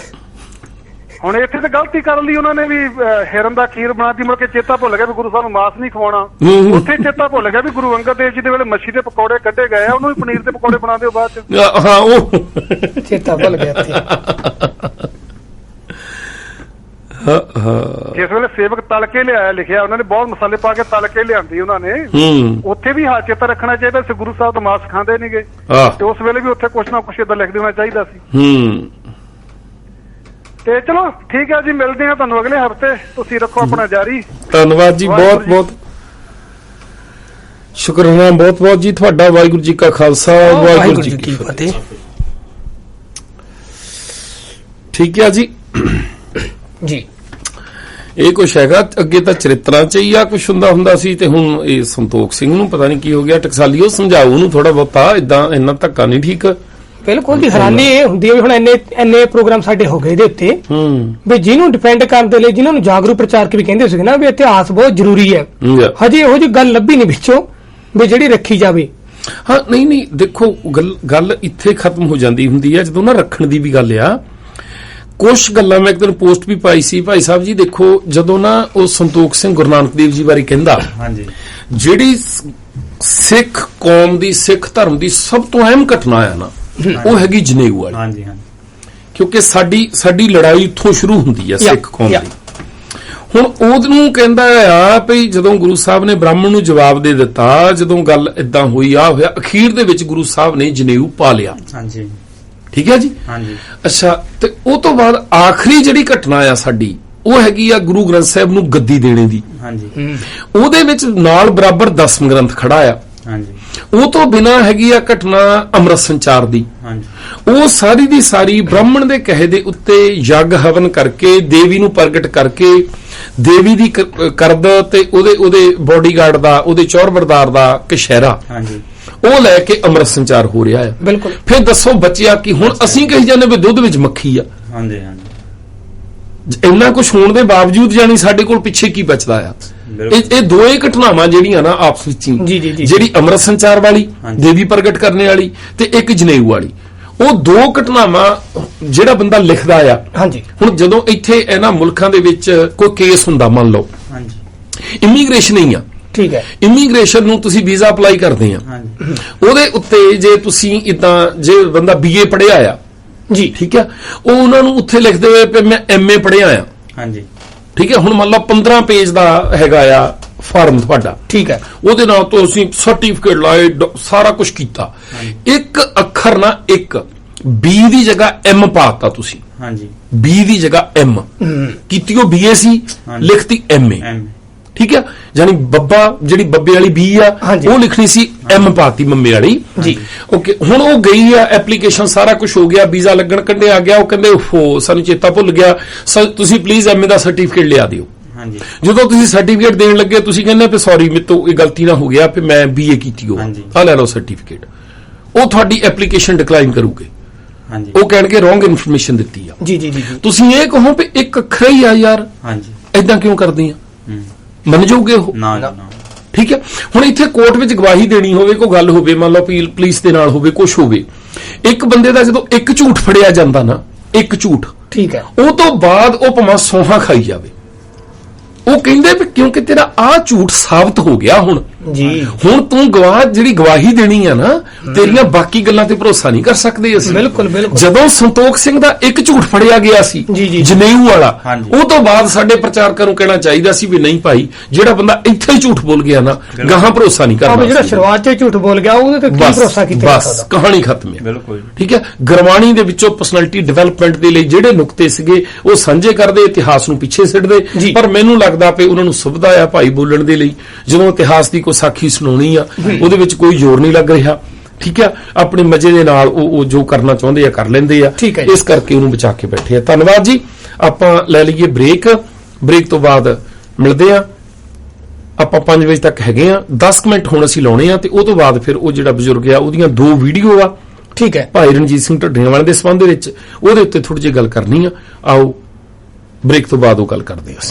[SPEAKER 1] ਹੁਣ ਇੱਥੇ ਤੇ ਗਲਤੀ ਕਰਨ ਲਈ ਉਹਨਾਂ ਨੇ ਵੀ ਹਿਰਨ ਦਾ ਖੀਰ ਬਣਾਤੀ ਮੁੜ ਕੇ ਚੇਤਾ ਭੁੱਲ ਗਿਆ ਵੀ ਗੁਰੂ ਸਾਹਿਬ ਨੂੰ ਮਾਸ ਨਹੀਂ ਖਵਾਉਣਾ। ਉੱਥੇ ਚੇਤਾ ਭੁੱਲ ਗਿਆ ਵੀ ਗੁਰੂ ਅੰਗਦ ਦੇਵ ਜੀ ਦੇ ਵੇਲੇ ਮੱਛੀ ਦੇ ਪਕੌੜੇ ਕੱਢੇ ਗਏ ਆ ਉਹਨੂੰ ਵੀ ਪਨੀਰ ਦੇ ਪਕੌੜੇ ਬਣਾ ਦਿਓ ਬਾਅਦ ਚ।
[SPEAKER 2] ਹਾਂ ਉਹ।
[SPEAKER 3] ਚੇਤਾ ਭੁੱਲ ਗਿਆ ਇੱਥੇ
[SPEAKER 2] ਹਾਂ ਹਾਂ
[SPEAKER 1] ਜਿਸ ਵੇਲੇ ਸੇਵਕ ਤਲ ਕੇ ਲਿਆਇਆ ਲਿਖਿਆ ਉਹਨਾਂ ਨੇ ਬਹੁਤ ਮਸਾਲੇ ਪਾ ਕੇ ਤਲ ਕੇ ਲਿਆਂਦੀ ਉਹਨਾਂ ਨੇ।
[SPEAKER 2] ਹੂੰ।
[SPEAKER 1] ਉੱਥੇ ਵੀ ਹਾਂ ਚੇਤਾ ਰੱਖਣਾ ਚਾਹੀਦਾ ਸੀ ਗੁਰੂ ਸਾਹਿਬ ਮਾਸ ਖਾਂਦੇ ਨਹੀਂਗੇ ਤੇ ਉਸ ਵੇਲੇ ਵੀ ਉੱਥੇ ਕੁਛ ਨਾ ਕੁਛ ਇਦਾਂ ਲਿਖ ਦੇਣਾ ਚਾਹੀਦਾ ਸੀ।
[SPEAKER 2] ਹੂੰ।
[SPEAKER 1] ਤੇ ਚਲੋ ਠੀਕ ਹੈ ਜੀ ਮਿਲਦੇ ਹਾਂ ਤੁਹਾਨੂੰ ਅਗਲੇ ਹਫ਼ਤੇ। ਤੁਸੀਂ ਰੱਖੋ ਆਪਣਾ ਜਾਰੀ।
[SPEAKER 2] ਧੰਨਵਾਦ ਜੀ ਬਹੁਤ। ਬਹੁਤ। ਸ਼ੁਕਰਾਨਾ ਬਹੁਤ ਬਹੁਤ ਜੀ ਤੁਹਾਡਾ ਵਾਹਿਗੁਰੂ ਜੀ ਕਾ ਖਾਲਸਾ ਵਾਹਿਗੁਰੂ ਜੀ ਕੀ ਫਤਿਹ। ਠੀਕ ਹੈ ਜੀ।
[SPEAKER 3] ਜੀ।
[SPEAKER 2] ਇਹ ਕੁਛ ਹੈਗਾ ਅੱਗੇ ਤਾਂ ਚਰਿੱਤਰਾਂ ਚ ਹੀ ਆ ਕੁਛ ਹੁੰਦਾ ਹੁੰਦਾ ਸੀ ਤੇ ਹੁਣ ਇਹ ਸੰਤੋਖ ਸਿੰਘ ਨੂੰ ਪਤਾ ਨਹੀਂ ਕੀ ਹੋ ਗਿਆ। ਟਕਸਾਲੀਓ ਸਮਝਾਓ ਉਹਨੂੰ ਥੋੜਾ ਬਹੁਤਾ ਇਦਾਂ ਇੰਨਾ ਧੱਕਾ ਨਹੀਂ ਠੀਕ।
[SPEAKER 3] ਬਿਲਕੁਲ ਦੀ ਹੈਰਾਨੀ ਇਹ ਹੁੰਦੀ ਹੈ ਵੀ ਹੁਣ ਇੰਨੇ ਇੰਨੇ ਪ੍ਰੋਗਰਾਮ ਸਾਡੇ ਹੋ ਗਏ ਇਹਦੇ ਉੱਤੇ।
[SPEAKER 2] ਹੂੰ।
[SPEAKER 3] ਵੀ ਜਿਹਨੂੰ ਡਿਪੈਂਡ ਕਰਨ ਦੇ ਲਈ ਜਿਨ੍ਹਾਂ ਨੂੰ ਜਾਗਰੂਕ ਪ੍ਰਚਾਰਕ ਵੀ ਕਹਿੰਦੇ ਸੀਗੇ ਨਾ ਵੀ ਇਤਿਹਾਸ ਬਹੁਤ ਜ਼ਰੂਰੀ ਹੈ।
[SPEAKER 2] ਜਾਂ।
[SPEAKER 3] ਹਜੇ ਇਹੋ ਜਿਹੀ ਗੱਲ ਲੱਭੀ ਨਹੀਂ ਵਿੱਚੋਂ ਵੀ ਜਿਹੜੀ ਰੱਖੀ ਜਾਵੇ।
[SPEAKER 2] ਹਾਂ ਨਹੀਂ ਨਹੀਂ ਦੇਖੋ ਗੱਲ ਗੱਲ ਇੱਥੇ ਖਤਮ ਹੋ ਜਾਂਦੀ ਹੁੰਦੀ ਹੈ ਜਦੋਂ ਨਾ ਰੱਖਣ ਦੀ ਵੀ ਗੱਲ ਆ ਕੁਝ ਗੱਲਾਂ ਮੈਂ ਇੱਕ ਦਿਨ ਪੋਸਟ ਵੀ ਪਾਈ ਸੀ ਭਾਈ ਸਾਹਿਬ ਜੀ ਦੇਖੋ ਜਦੋਂ ਨਾ ਉਹ ਸੰਤੋਖ ਸਿੰਘ ਗੁਰੂ ਨਾਨਕ ਦੇਵ ਜੀ ਬਾਰੇ ਕਹਿੰਦਾ
[SPEAKER 4] ਹਾਂਜੀ।
[SPEAKER 2] ਜਿਹੜੀ ਸਿੱਖ ਕੌਮ ਦੀ ਸਿੱਖ ਧਰਮ ਦੀ ਸਭ ਤੋਂ ਅਹਿਮ ਘਟਨਾ ਆ ਨਾ ਉਹ ਹੈਗੀ ਜਨੇਊ ਵਾਲੀ।
[SPEAKER 4] ਹਾਂਜੀ ਹਾਂਜੀ।
[SPEAKER 2] ਕਿਉਂਕਿ ਸਾਡੀ ਸਾਡੀ ਲੜਾਈ ਇੱਥੋਂ ਸ਼ੁਰੂ ਹੁੰਦੀ ਆ ਸਿੱਖ ਕੌਮ. ਦੀ। ਹੁਣ ਉਹਨੂੰ ਕਹਿੰਦਾ ਆ ਵੀ ਜਦੋਂ ਗੁਰੂ ਸਾਹਿਬ ਨੇ ਬ੍ਰਾਹਮਣ ਨੂੰ ਜਵਾਬ ਦੇ ਦਿੱਤਾ ਜਦੋਂ ਗੱਲ ਇਦਾਂ ਹੋਈ ਆ ਹੋਇਆ ਅਖੀਰ ਦੇ ਵਿੱਚ ਗੁਰੂ ਸਾਹਿਬ ਨੇ ਜਨੇਊ ਪਾ ਲਿਆ।
[SPEAKER 4] ਹਾਂਜੀ।
[SPEAKER 2] ਠੀਕ ਹੈ ਜੀ?
[SPEAKER 4] ਹਾਂਜੀ।
[SPEAKER 2] ਅੱਛਾ ਤੇ ਉਹ ਤੋਂ ਬਾਅਦ ਆਖਰੀ ਜਿਹੜੀ ਘਟਨਾ ਆ ਸਾਡੀ ਉਹ ਹੈਗੀ ਆ ਗੁਰੂ ਗ੍ਰੰਥ ਸਾਹਿਬ ਨੂੰ ਗੱਦੀ ਦੇਣੇ ਦੀ।
[SPEAKER 4] ਹਾਂਜੀ।
[SPEAKER 2] ਉਹਦੇ ਵਿੱਚ ਨਾਲ ਬਰਾਬਰ ਦਸਮ ਗ੍ਰੰਥ ਖੜਾ ਆ।
[SPEAKER 4] ਹਾਂਜੀ।
[SPEAKER 2] ਉਹ ਤੋਂ ਬਿਨਾ ਹੈਗੀ ਆ ਘਟਨਾ ਅੰਮ੍ਰਿਤ ਸੰਚਾਰ ਦੀ।
[SPEAKER 4] ਹਾਂਜੀ।
[SPEAKER 2] ਉਹ ਸਾਰੀ ਦੀ ਸਾਰੀ ਬ੍ਰਾਹਮਣ ਦੇ ਕਹੇ ਦੇ ਉੱਤੇ ਯੱਗ ਹਵਨ ਕਰਕੇ ਦੇਵੀ ਨੂੰ ਪ੍ਰਗਟ ਕਰਕੇ ਦੇਵੀ ਦੀ ਕਰਦ ਤੇ ਉਹਦੇ ਉਹਦੇ ਬਾਡੀਗਾਰਡ ਦਾ ਉਹਦੇ ਚੌਰਬਰਦਾਰ ਦਾ ਕਸ਼ਹਿਰਾ
[SPEAKER 4] ਹਾਂਜੀ।
[SPEAKER 2] ਉਹ ਲੈ ਕੇ ਅੰਮ੍ਰਿਤ ਸੰਚਾਰ ਹੋ ਰਿਹਾ ਹੈ।
[SPEAKER 3] ਬਿਲਕੁਲ।
[SPEAKER 2] ਫਿਰ ਦੱਸੋ ਬੱਚਿਆ ਕਿ ਹੁਣ ਅਸੀਂ ਕਹੀ ਜਾਂਦੇ ਵੀ ਦੁੱਧ ਵਿੱਚ ਮੱਖੀ ਆ।
[SPEAKER 4] ਹਾਂਜੀ ਹਾਂਜੀ।
[SPEAKER 2] ਇੰਨਾ ਕੁਝ ਹੋਣ ਦੇ ਬਾਵਜੂਦ ਜਾਨੀ ਸਾਡੇ ਕੋਲ ਪਿੱਛੇ ਕੀ ਬਚਦਾ ਆ। ਇਹ ਇਹ ਦੋਏ ਘਟਨਾਵਾਂ ਜਿਹੜੀਆਂ ਨਾ ਆਪਸ ਵਿੱਚ ਹੀ।
[SPEAKER 3] ਜੀ, ਜੀ, ਜੀ।
[SPEAKER 2] ਜਿਹੜੀ ਅੰਮ੍ਰਿਤ ਸੰਚਾਰ ਵਾਲੀ। ਦੇਵੀ ਪ੍ਰਗਟ ਕਰਨੇ ਵਾਲੀ ਤੇ ਇੱਕ ਜਨੇਊ ਵਾਲੀ। ਉਹ ਦੋ ਘਟਨਾਵਾਂ ਜਿਹੜਾ ਬੰਦਾ ਲਿਖਦਾ ਆ।
[SPEAKER 3] ਹਾਂਜੀ।
[SPEAKER 2] ਹੁਣ ਜਦੋਂ ਇੱਥੇ ਇਹਨਾਂ ਮੁਲਕਾਂ ਦੇ ਵਿੱਚ ਕੋਈ ਕੇਸ ਹੁੰਦਾ ਮੰਨ ਲਓ।
[SPEAKER 4] ਹਾਂਜੀ।
[SPEAKER 2] ਇਮੀਗ੍ਰੇਸ਼ਨ ਹੀ ਆ।
[SPEAKER 3] ਠੀਕ ਹੈ।
[SPEAKER 2] ਇਮੀਗ੍ਰੇਸ਼ਨ ਨੂੰ ਤੁਸੀਂ ਵੀਜ਼ਾ ਅਪਲਾਈ ਕਰਦੇ ਆ।
[SPEAKER 4] ਹਾਂਜੀ।
[SPEAKER 2] ਉਹਦੇ ਉੱਤੇ ਜੇ ਤੁਸੀਂ ਇਦਾਂ ਜੇ ਬੰਦਾ ਬੀਏ ਪੜ੍ਹਿਆ ਆ
[SPEAKER 3] ਜੀ।
[SPEAKER 2] ਠੀਕ ਆ ਉਹ ਉਹਨਾਂ ਨੂੰ ਉੱਥੇ ਲਿਖਦੇ ਹੋਏ ਕਿ ਮੈਂ ਐਮਏ ਪੜ੍ਹਿਆ ਆ।
[SPEAKER 4] ਹਾਂਜੀ।
[SPEAKER 2] ਠੀਕ ਹੈ ਹੁਣ ਮੰਨ ਲਓ 15 ਪੇਜ ਦਾ ਹੈਗਾ ਆ ਫਾਰਮ ਤੁਹਾਡਾ।
[SPEAKER 3] ਠੀਕ ਹੈ।
[SPEAKER 2] ਉਹਦੇ ਨਾਲ ਤੋਂ ਅਸੀਂ ਸਰਟੀਫਿਕੇਟ ਲਾਏ ਸਾਰਾ ਕੁਝ ਕੀਤਾ। ਇੱਕ ਅੱਖਰ ਨਾ ਇੱਕ। ਬੀ ਦੀ ਜਗ੍ਹਾ ਐਮ ਪਾਤਾ ਤੁਸੀਂ।
[SPEAKER 4] ਹਾਂਜੀ।
[SPEAKER 2] ਬੀ ਦੀ ਜਗ੍ਹਾ ਐਮ ਕੀਤੀ ਉਹ ਬੀਏ ਸੀ। ਲਿਖਤੀ ਐਮਏ
[SPEAKER 4] ਐਮ
[SPEAKER 2] ਠੀਕ ਹੈ? ਯਾਨੀ ਬੱਬਾ ਜਿਹੜੀ ਬੱਬੇ ਵਾਲੀ ਬੀ ਆ। ਉਹ ਲਿਖਣੀ ਸੀ ਐਮ ਪਾਤੀ ਮੰਮੇ ਵਾਲੀ।
[SPEAKER 3] ਜੀ।
[SPEAKER 2] ਓਕੇ ਹੁਣ ਉਹ ਗਈ ਆ ਐਪਲੀਕੇਸ਼ਨ ਸਾਰਾ ਕੁਝ ਹੋ ਗਿਆ ਵੀਜ਼ਾ ਲੱਗਣ ਕੰਡੇ ਆ ਗਿਆ ਉਹ ਕਹਿੰਦੇ ਓਹੋ ਸਾਨੂੰ ਚੇਤਾ ਭੁੱਲ ਗਿਆ। ਤੁਸੀਂ ਪਲੀਜ਼ ਐਮਏ ਦਾ ਸਰਟੀਫਿਕੇਟ ਲਿਆ ਦਿਓ।
[SPEAKER 4] ਹਾਂਜੀ।
[SPEAKER 2] ਜਦੋਂ ਤੁਸੀਂ ਸਰਟੀਫਿਕੇਟ ਦੇਣ ਲੱਗੇ ਤੁਸੀਂ ਕਹਿੰਦੇ ਵੀ ਸੌਰੀ ਮੇਰੇ ਤੋਂ ਇਹ ਗਲਤੀ ਨਾ ਹੋ ਗਿਆ ਵੀ ਮੈਂ ਬੀਏ ਕੀਤੀ ਹੋ। ਆ ਲੈ ਲਓ ਸਰਟੀਫਿਕੇਟ ਉਹ ਤੁਹਾਡੀ ਐਪਲੀਕੇਸ਼ਨ ਡਿਕਲਾਈਨ ਕਰੂਗੇ।
[SPEAKER 4] ਹਾਂਜੀ।
[SPEAKER 2] ਉਹ ਕਹਿਣਗੇ ਰੋਂਗ ਇਨਫੋਰਮੇਸ਼ਨ ਦਿੱਤੀ ਆ।
[SPEAKER 3] ਜੀ ਜੀ ਜੀ
[SPEAKER 2] ਤੁਸੀਂ ਇਹ ਕਹੋ ਵੀ ਇੱਕ ਅੱਖਰ ਹੀ ਆ ਯਾਰ।
[SPEAKER 4] ਹਾਂਜੀ।
[SPEAKER 2] ਐਦਾਂ ਕਿਉਂ ਕਰਦੇ ਆ? ਮੰਨ ਜਾਓਗੇ ਉਹ?
[SPEAKER 4] ਨਾ ਜੀ, ਨਾ।
[SPEAKER 2] ਠੀਕ ਹੈ? ਹੁਣ ਇੱਥੇ ਕੋਰਟ ਵਿੱਚ ਗਵਾਹੀ ਦੇਣੀ ਹੋਵੇ ਕੋਈ ਗੱਲ ਹੋਵੇ ਮੰਨ ਲਓ ਵੀ ਪੁਲਿਸ ਦੇ ਨਾਲ ਹੋਵੇ ਕੁਝ ਹੋਵੇ ਇੱਕ ਬੰਦੇ ਦਾ ਜਦੋਂ ਇੱਕ ਝੂਠ ਫੜਿਆ ਜਾਂਦਾ ਨਾ ਇੱਕ ਝੂਠ
[SPEAKER 3] ਠੀਕ ਹੈ।
[SPEAKER 2] ਉਹ ਤੋਂ ਬਾਅਦ ਉਹ ਭਮਾ ਸੋਹਾ ਖਾਈ ਜਾਵੇ। ਉਹ ਕਹਿੰਦੇ ਵੀ ਕਿਉਂਕਿ ਤੇਰਾ ਆ ਝੂਠ ਸਾਬਤ ਹੋ ਗਿਆ ਹੁਣ।
[SPEAKER 3] ਜੀ
[SPEAKER 2] ਹੁਣ ਤੂੰ ਗਵਾਹ ਜਿਹੜੀ ਗਵਾਹੀ ਦੇਣੀ ਆ ਨਾ ਤੇਰੀਆਂ ਬਾਕੀ ਗੱਲਾਂ ਤੇ ਭਰੋਸਾ ਨਹੀਂ ਕਰ ਸਕਦੇ ਅਸੀਂ
[SPEAKER 3] ਬਿਲਕੁਲ, ਬਿਲਕੁਲ।
[SPEAKER 2] ਜਦੋਂ ਸੰਤੋਖ ਸਿੰਘ ਦਾ ਇੱਕ ਝੂਠ ਫੜਿਆ ਗਿਆ ਸੀ। ਜਨੇਊ ਵਾਲਾ। ਉਹ ਤੋਂ ਬਾਅਦ ਸਾਡੇ ਪ੍ਰਚਾਰਕਾਂ ਨੂੰ ਕਹਿਣਾ ਚਾਹੀਦਾ ਸੀ ਵੀ ਨਹੀਂ ਭਾਈ ਜਿਹੜਾ ਬੰਦਾ ਇੱਥੇ ਹੀ ਝੂਠ ਬੋਲ ਗਿਆ ਨਾ ਗਾਹਾਂ ਭਰੋਸਾ ਨਹੀਂ ਕਰਨਾ
[SPEAKER 3] ਜਿਹੜਾ। ਸ਼ੁਰੂਆਤ 'ਚ ਝੂਠ ਬੋਲ ਗਿਆ ਉਹਦੇ ਤੇ ਕੀ ਭਰੋਸਾ ਕੀਤਾ
[SPEAKER 2] ਬਸ ਕਹਾਣੀ ਖਤਮ ਹੈ
[SPEAKER 4] ਬਿਲਕੁਲ।
[SPEAKER 2] ਠੀਕ ਹੈ ਗੁਰਬਾਣੀ ਦੇ ਵਿੱਚੋਂ ਪਰਸਨੈਲਿਟੀ ਡਿਵੈਲਪਮੈਂਟ ਦੇ ਲਈ ਜਿਹੜੇ ਨੁਕਤੇ ਸੀਗੇ ਉਹ ਸਾਂਝੇ ਕਰਦੇ ਇਤਿਹਾਸ ਨੂੰ ਪਿੱਛੇ ਸਿੱਟਦੇ। ਪਰ ਮੈਨੂੰ ਲੱਗਦਾ ਪਈ ਉਹਨਾਂ ਨੂੰ ਸੁਵਿਧਾ ਆ ਭਾਈ ਬੋਲਣ ਦੇ ਲਈ ਜਦੋਂ ਇਤਿਹਾਸ ਦੀ ਕੋਈ ਸਾਖੀ ਸੁਣਾਉਣੀ ਆ ਉਹਦੇ ਵਿੱਚ ਕੋਈ ਜ਼ੋਰ ਨਹੀਂ ਲੱਗ ਰਿਹਾ। ਠੀਕ ਹੈ ਆਪਣੇ ਮਜ਼ੇ ਦੇ ਨਾਲ ਉਹ ਉਹ ਜੋ ਕਰਨਾ ਚਾਹੁੰਦੇ ਆ ਕਰ ਲੈਂਦੇ ਆ। ਇਸ ਕਰਕੇ ਉਹਨੂੰ ਬਚਾ ਕੇ ਬੈਠੇ ਆ। ਧੰਨਵਾਦ ਜੀ। ਆਪਾਂ ਲੈ ਲਈਏ ਬ੍ਰੇਕ। ਬ੍ਰੇਕ ਤੋਂ ਬਾਅਦ ਮਿਲਦੇ ਆ। ਆਪਾਂ 5 ਵਜੇ ਤੱਕ ਹੈਗੇ ਆ। 10 ਕੁ ਮਿੰਟ ਹੁਣ ਅਸੀਂ ਲਾਉਣੇ ਆ ਤੇ ਉਹ ਤੋਂ ਬਾਅਦ ਫਿਰ ਉਹ ਜਿਹੜਾ ਬਜ਼ੁਰਗ ਆ ਉਹਦੀਆਂ ਦੋ ਵੀਡੀਓ ਆ।
[SPEAKER 3] ਠੀਕ ਹੈ।
[SPEAKER 2] ਭਾਈ ਰਣਜੀਤ ਸਿੰਘ ਢੱਡੀਆਂ ਵਾਲੇ ਦੇ ਸੰਬੰਧ ਵਿੱਚ। ਉਹਦੇ ਉੱਤੇ ਥੋੜੀ ਜਿਹੀ ਗੱਲ ਕਰਨੀ ਆ। ਆਓ ਬ੍ਰੇਕ ਤੋਂ ਬਾਅਦ ਉਹ ਗੱਲ ਕਰਦੇ ਹਾਂ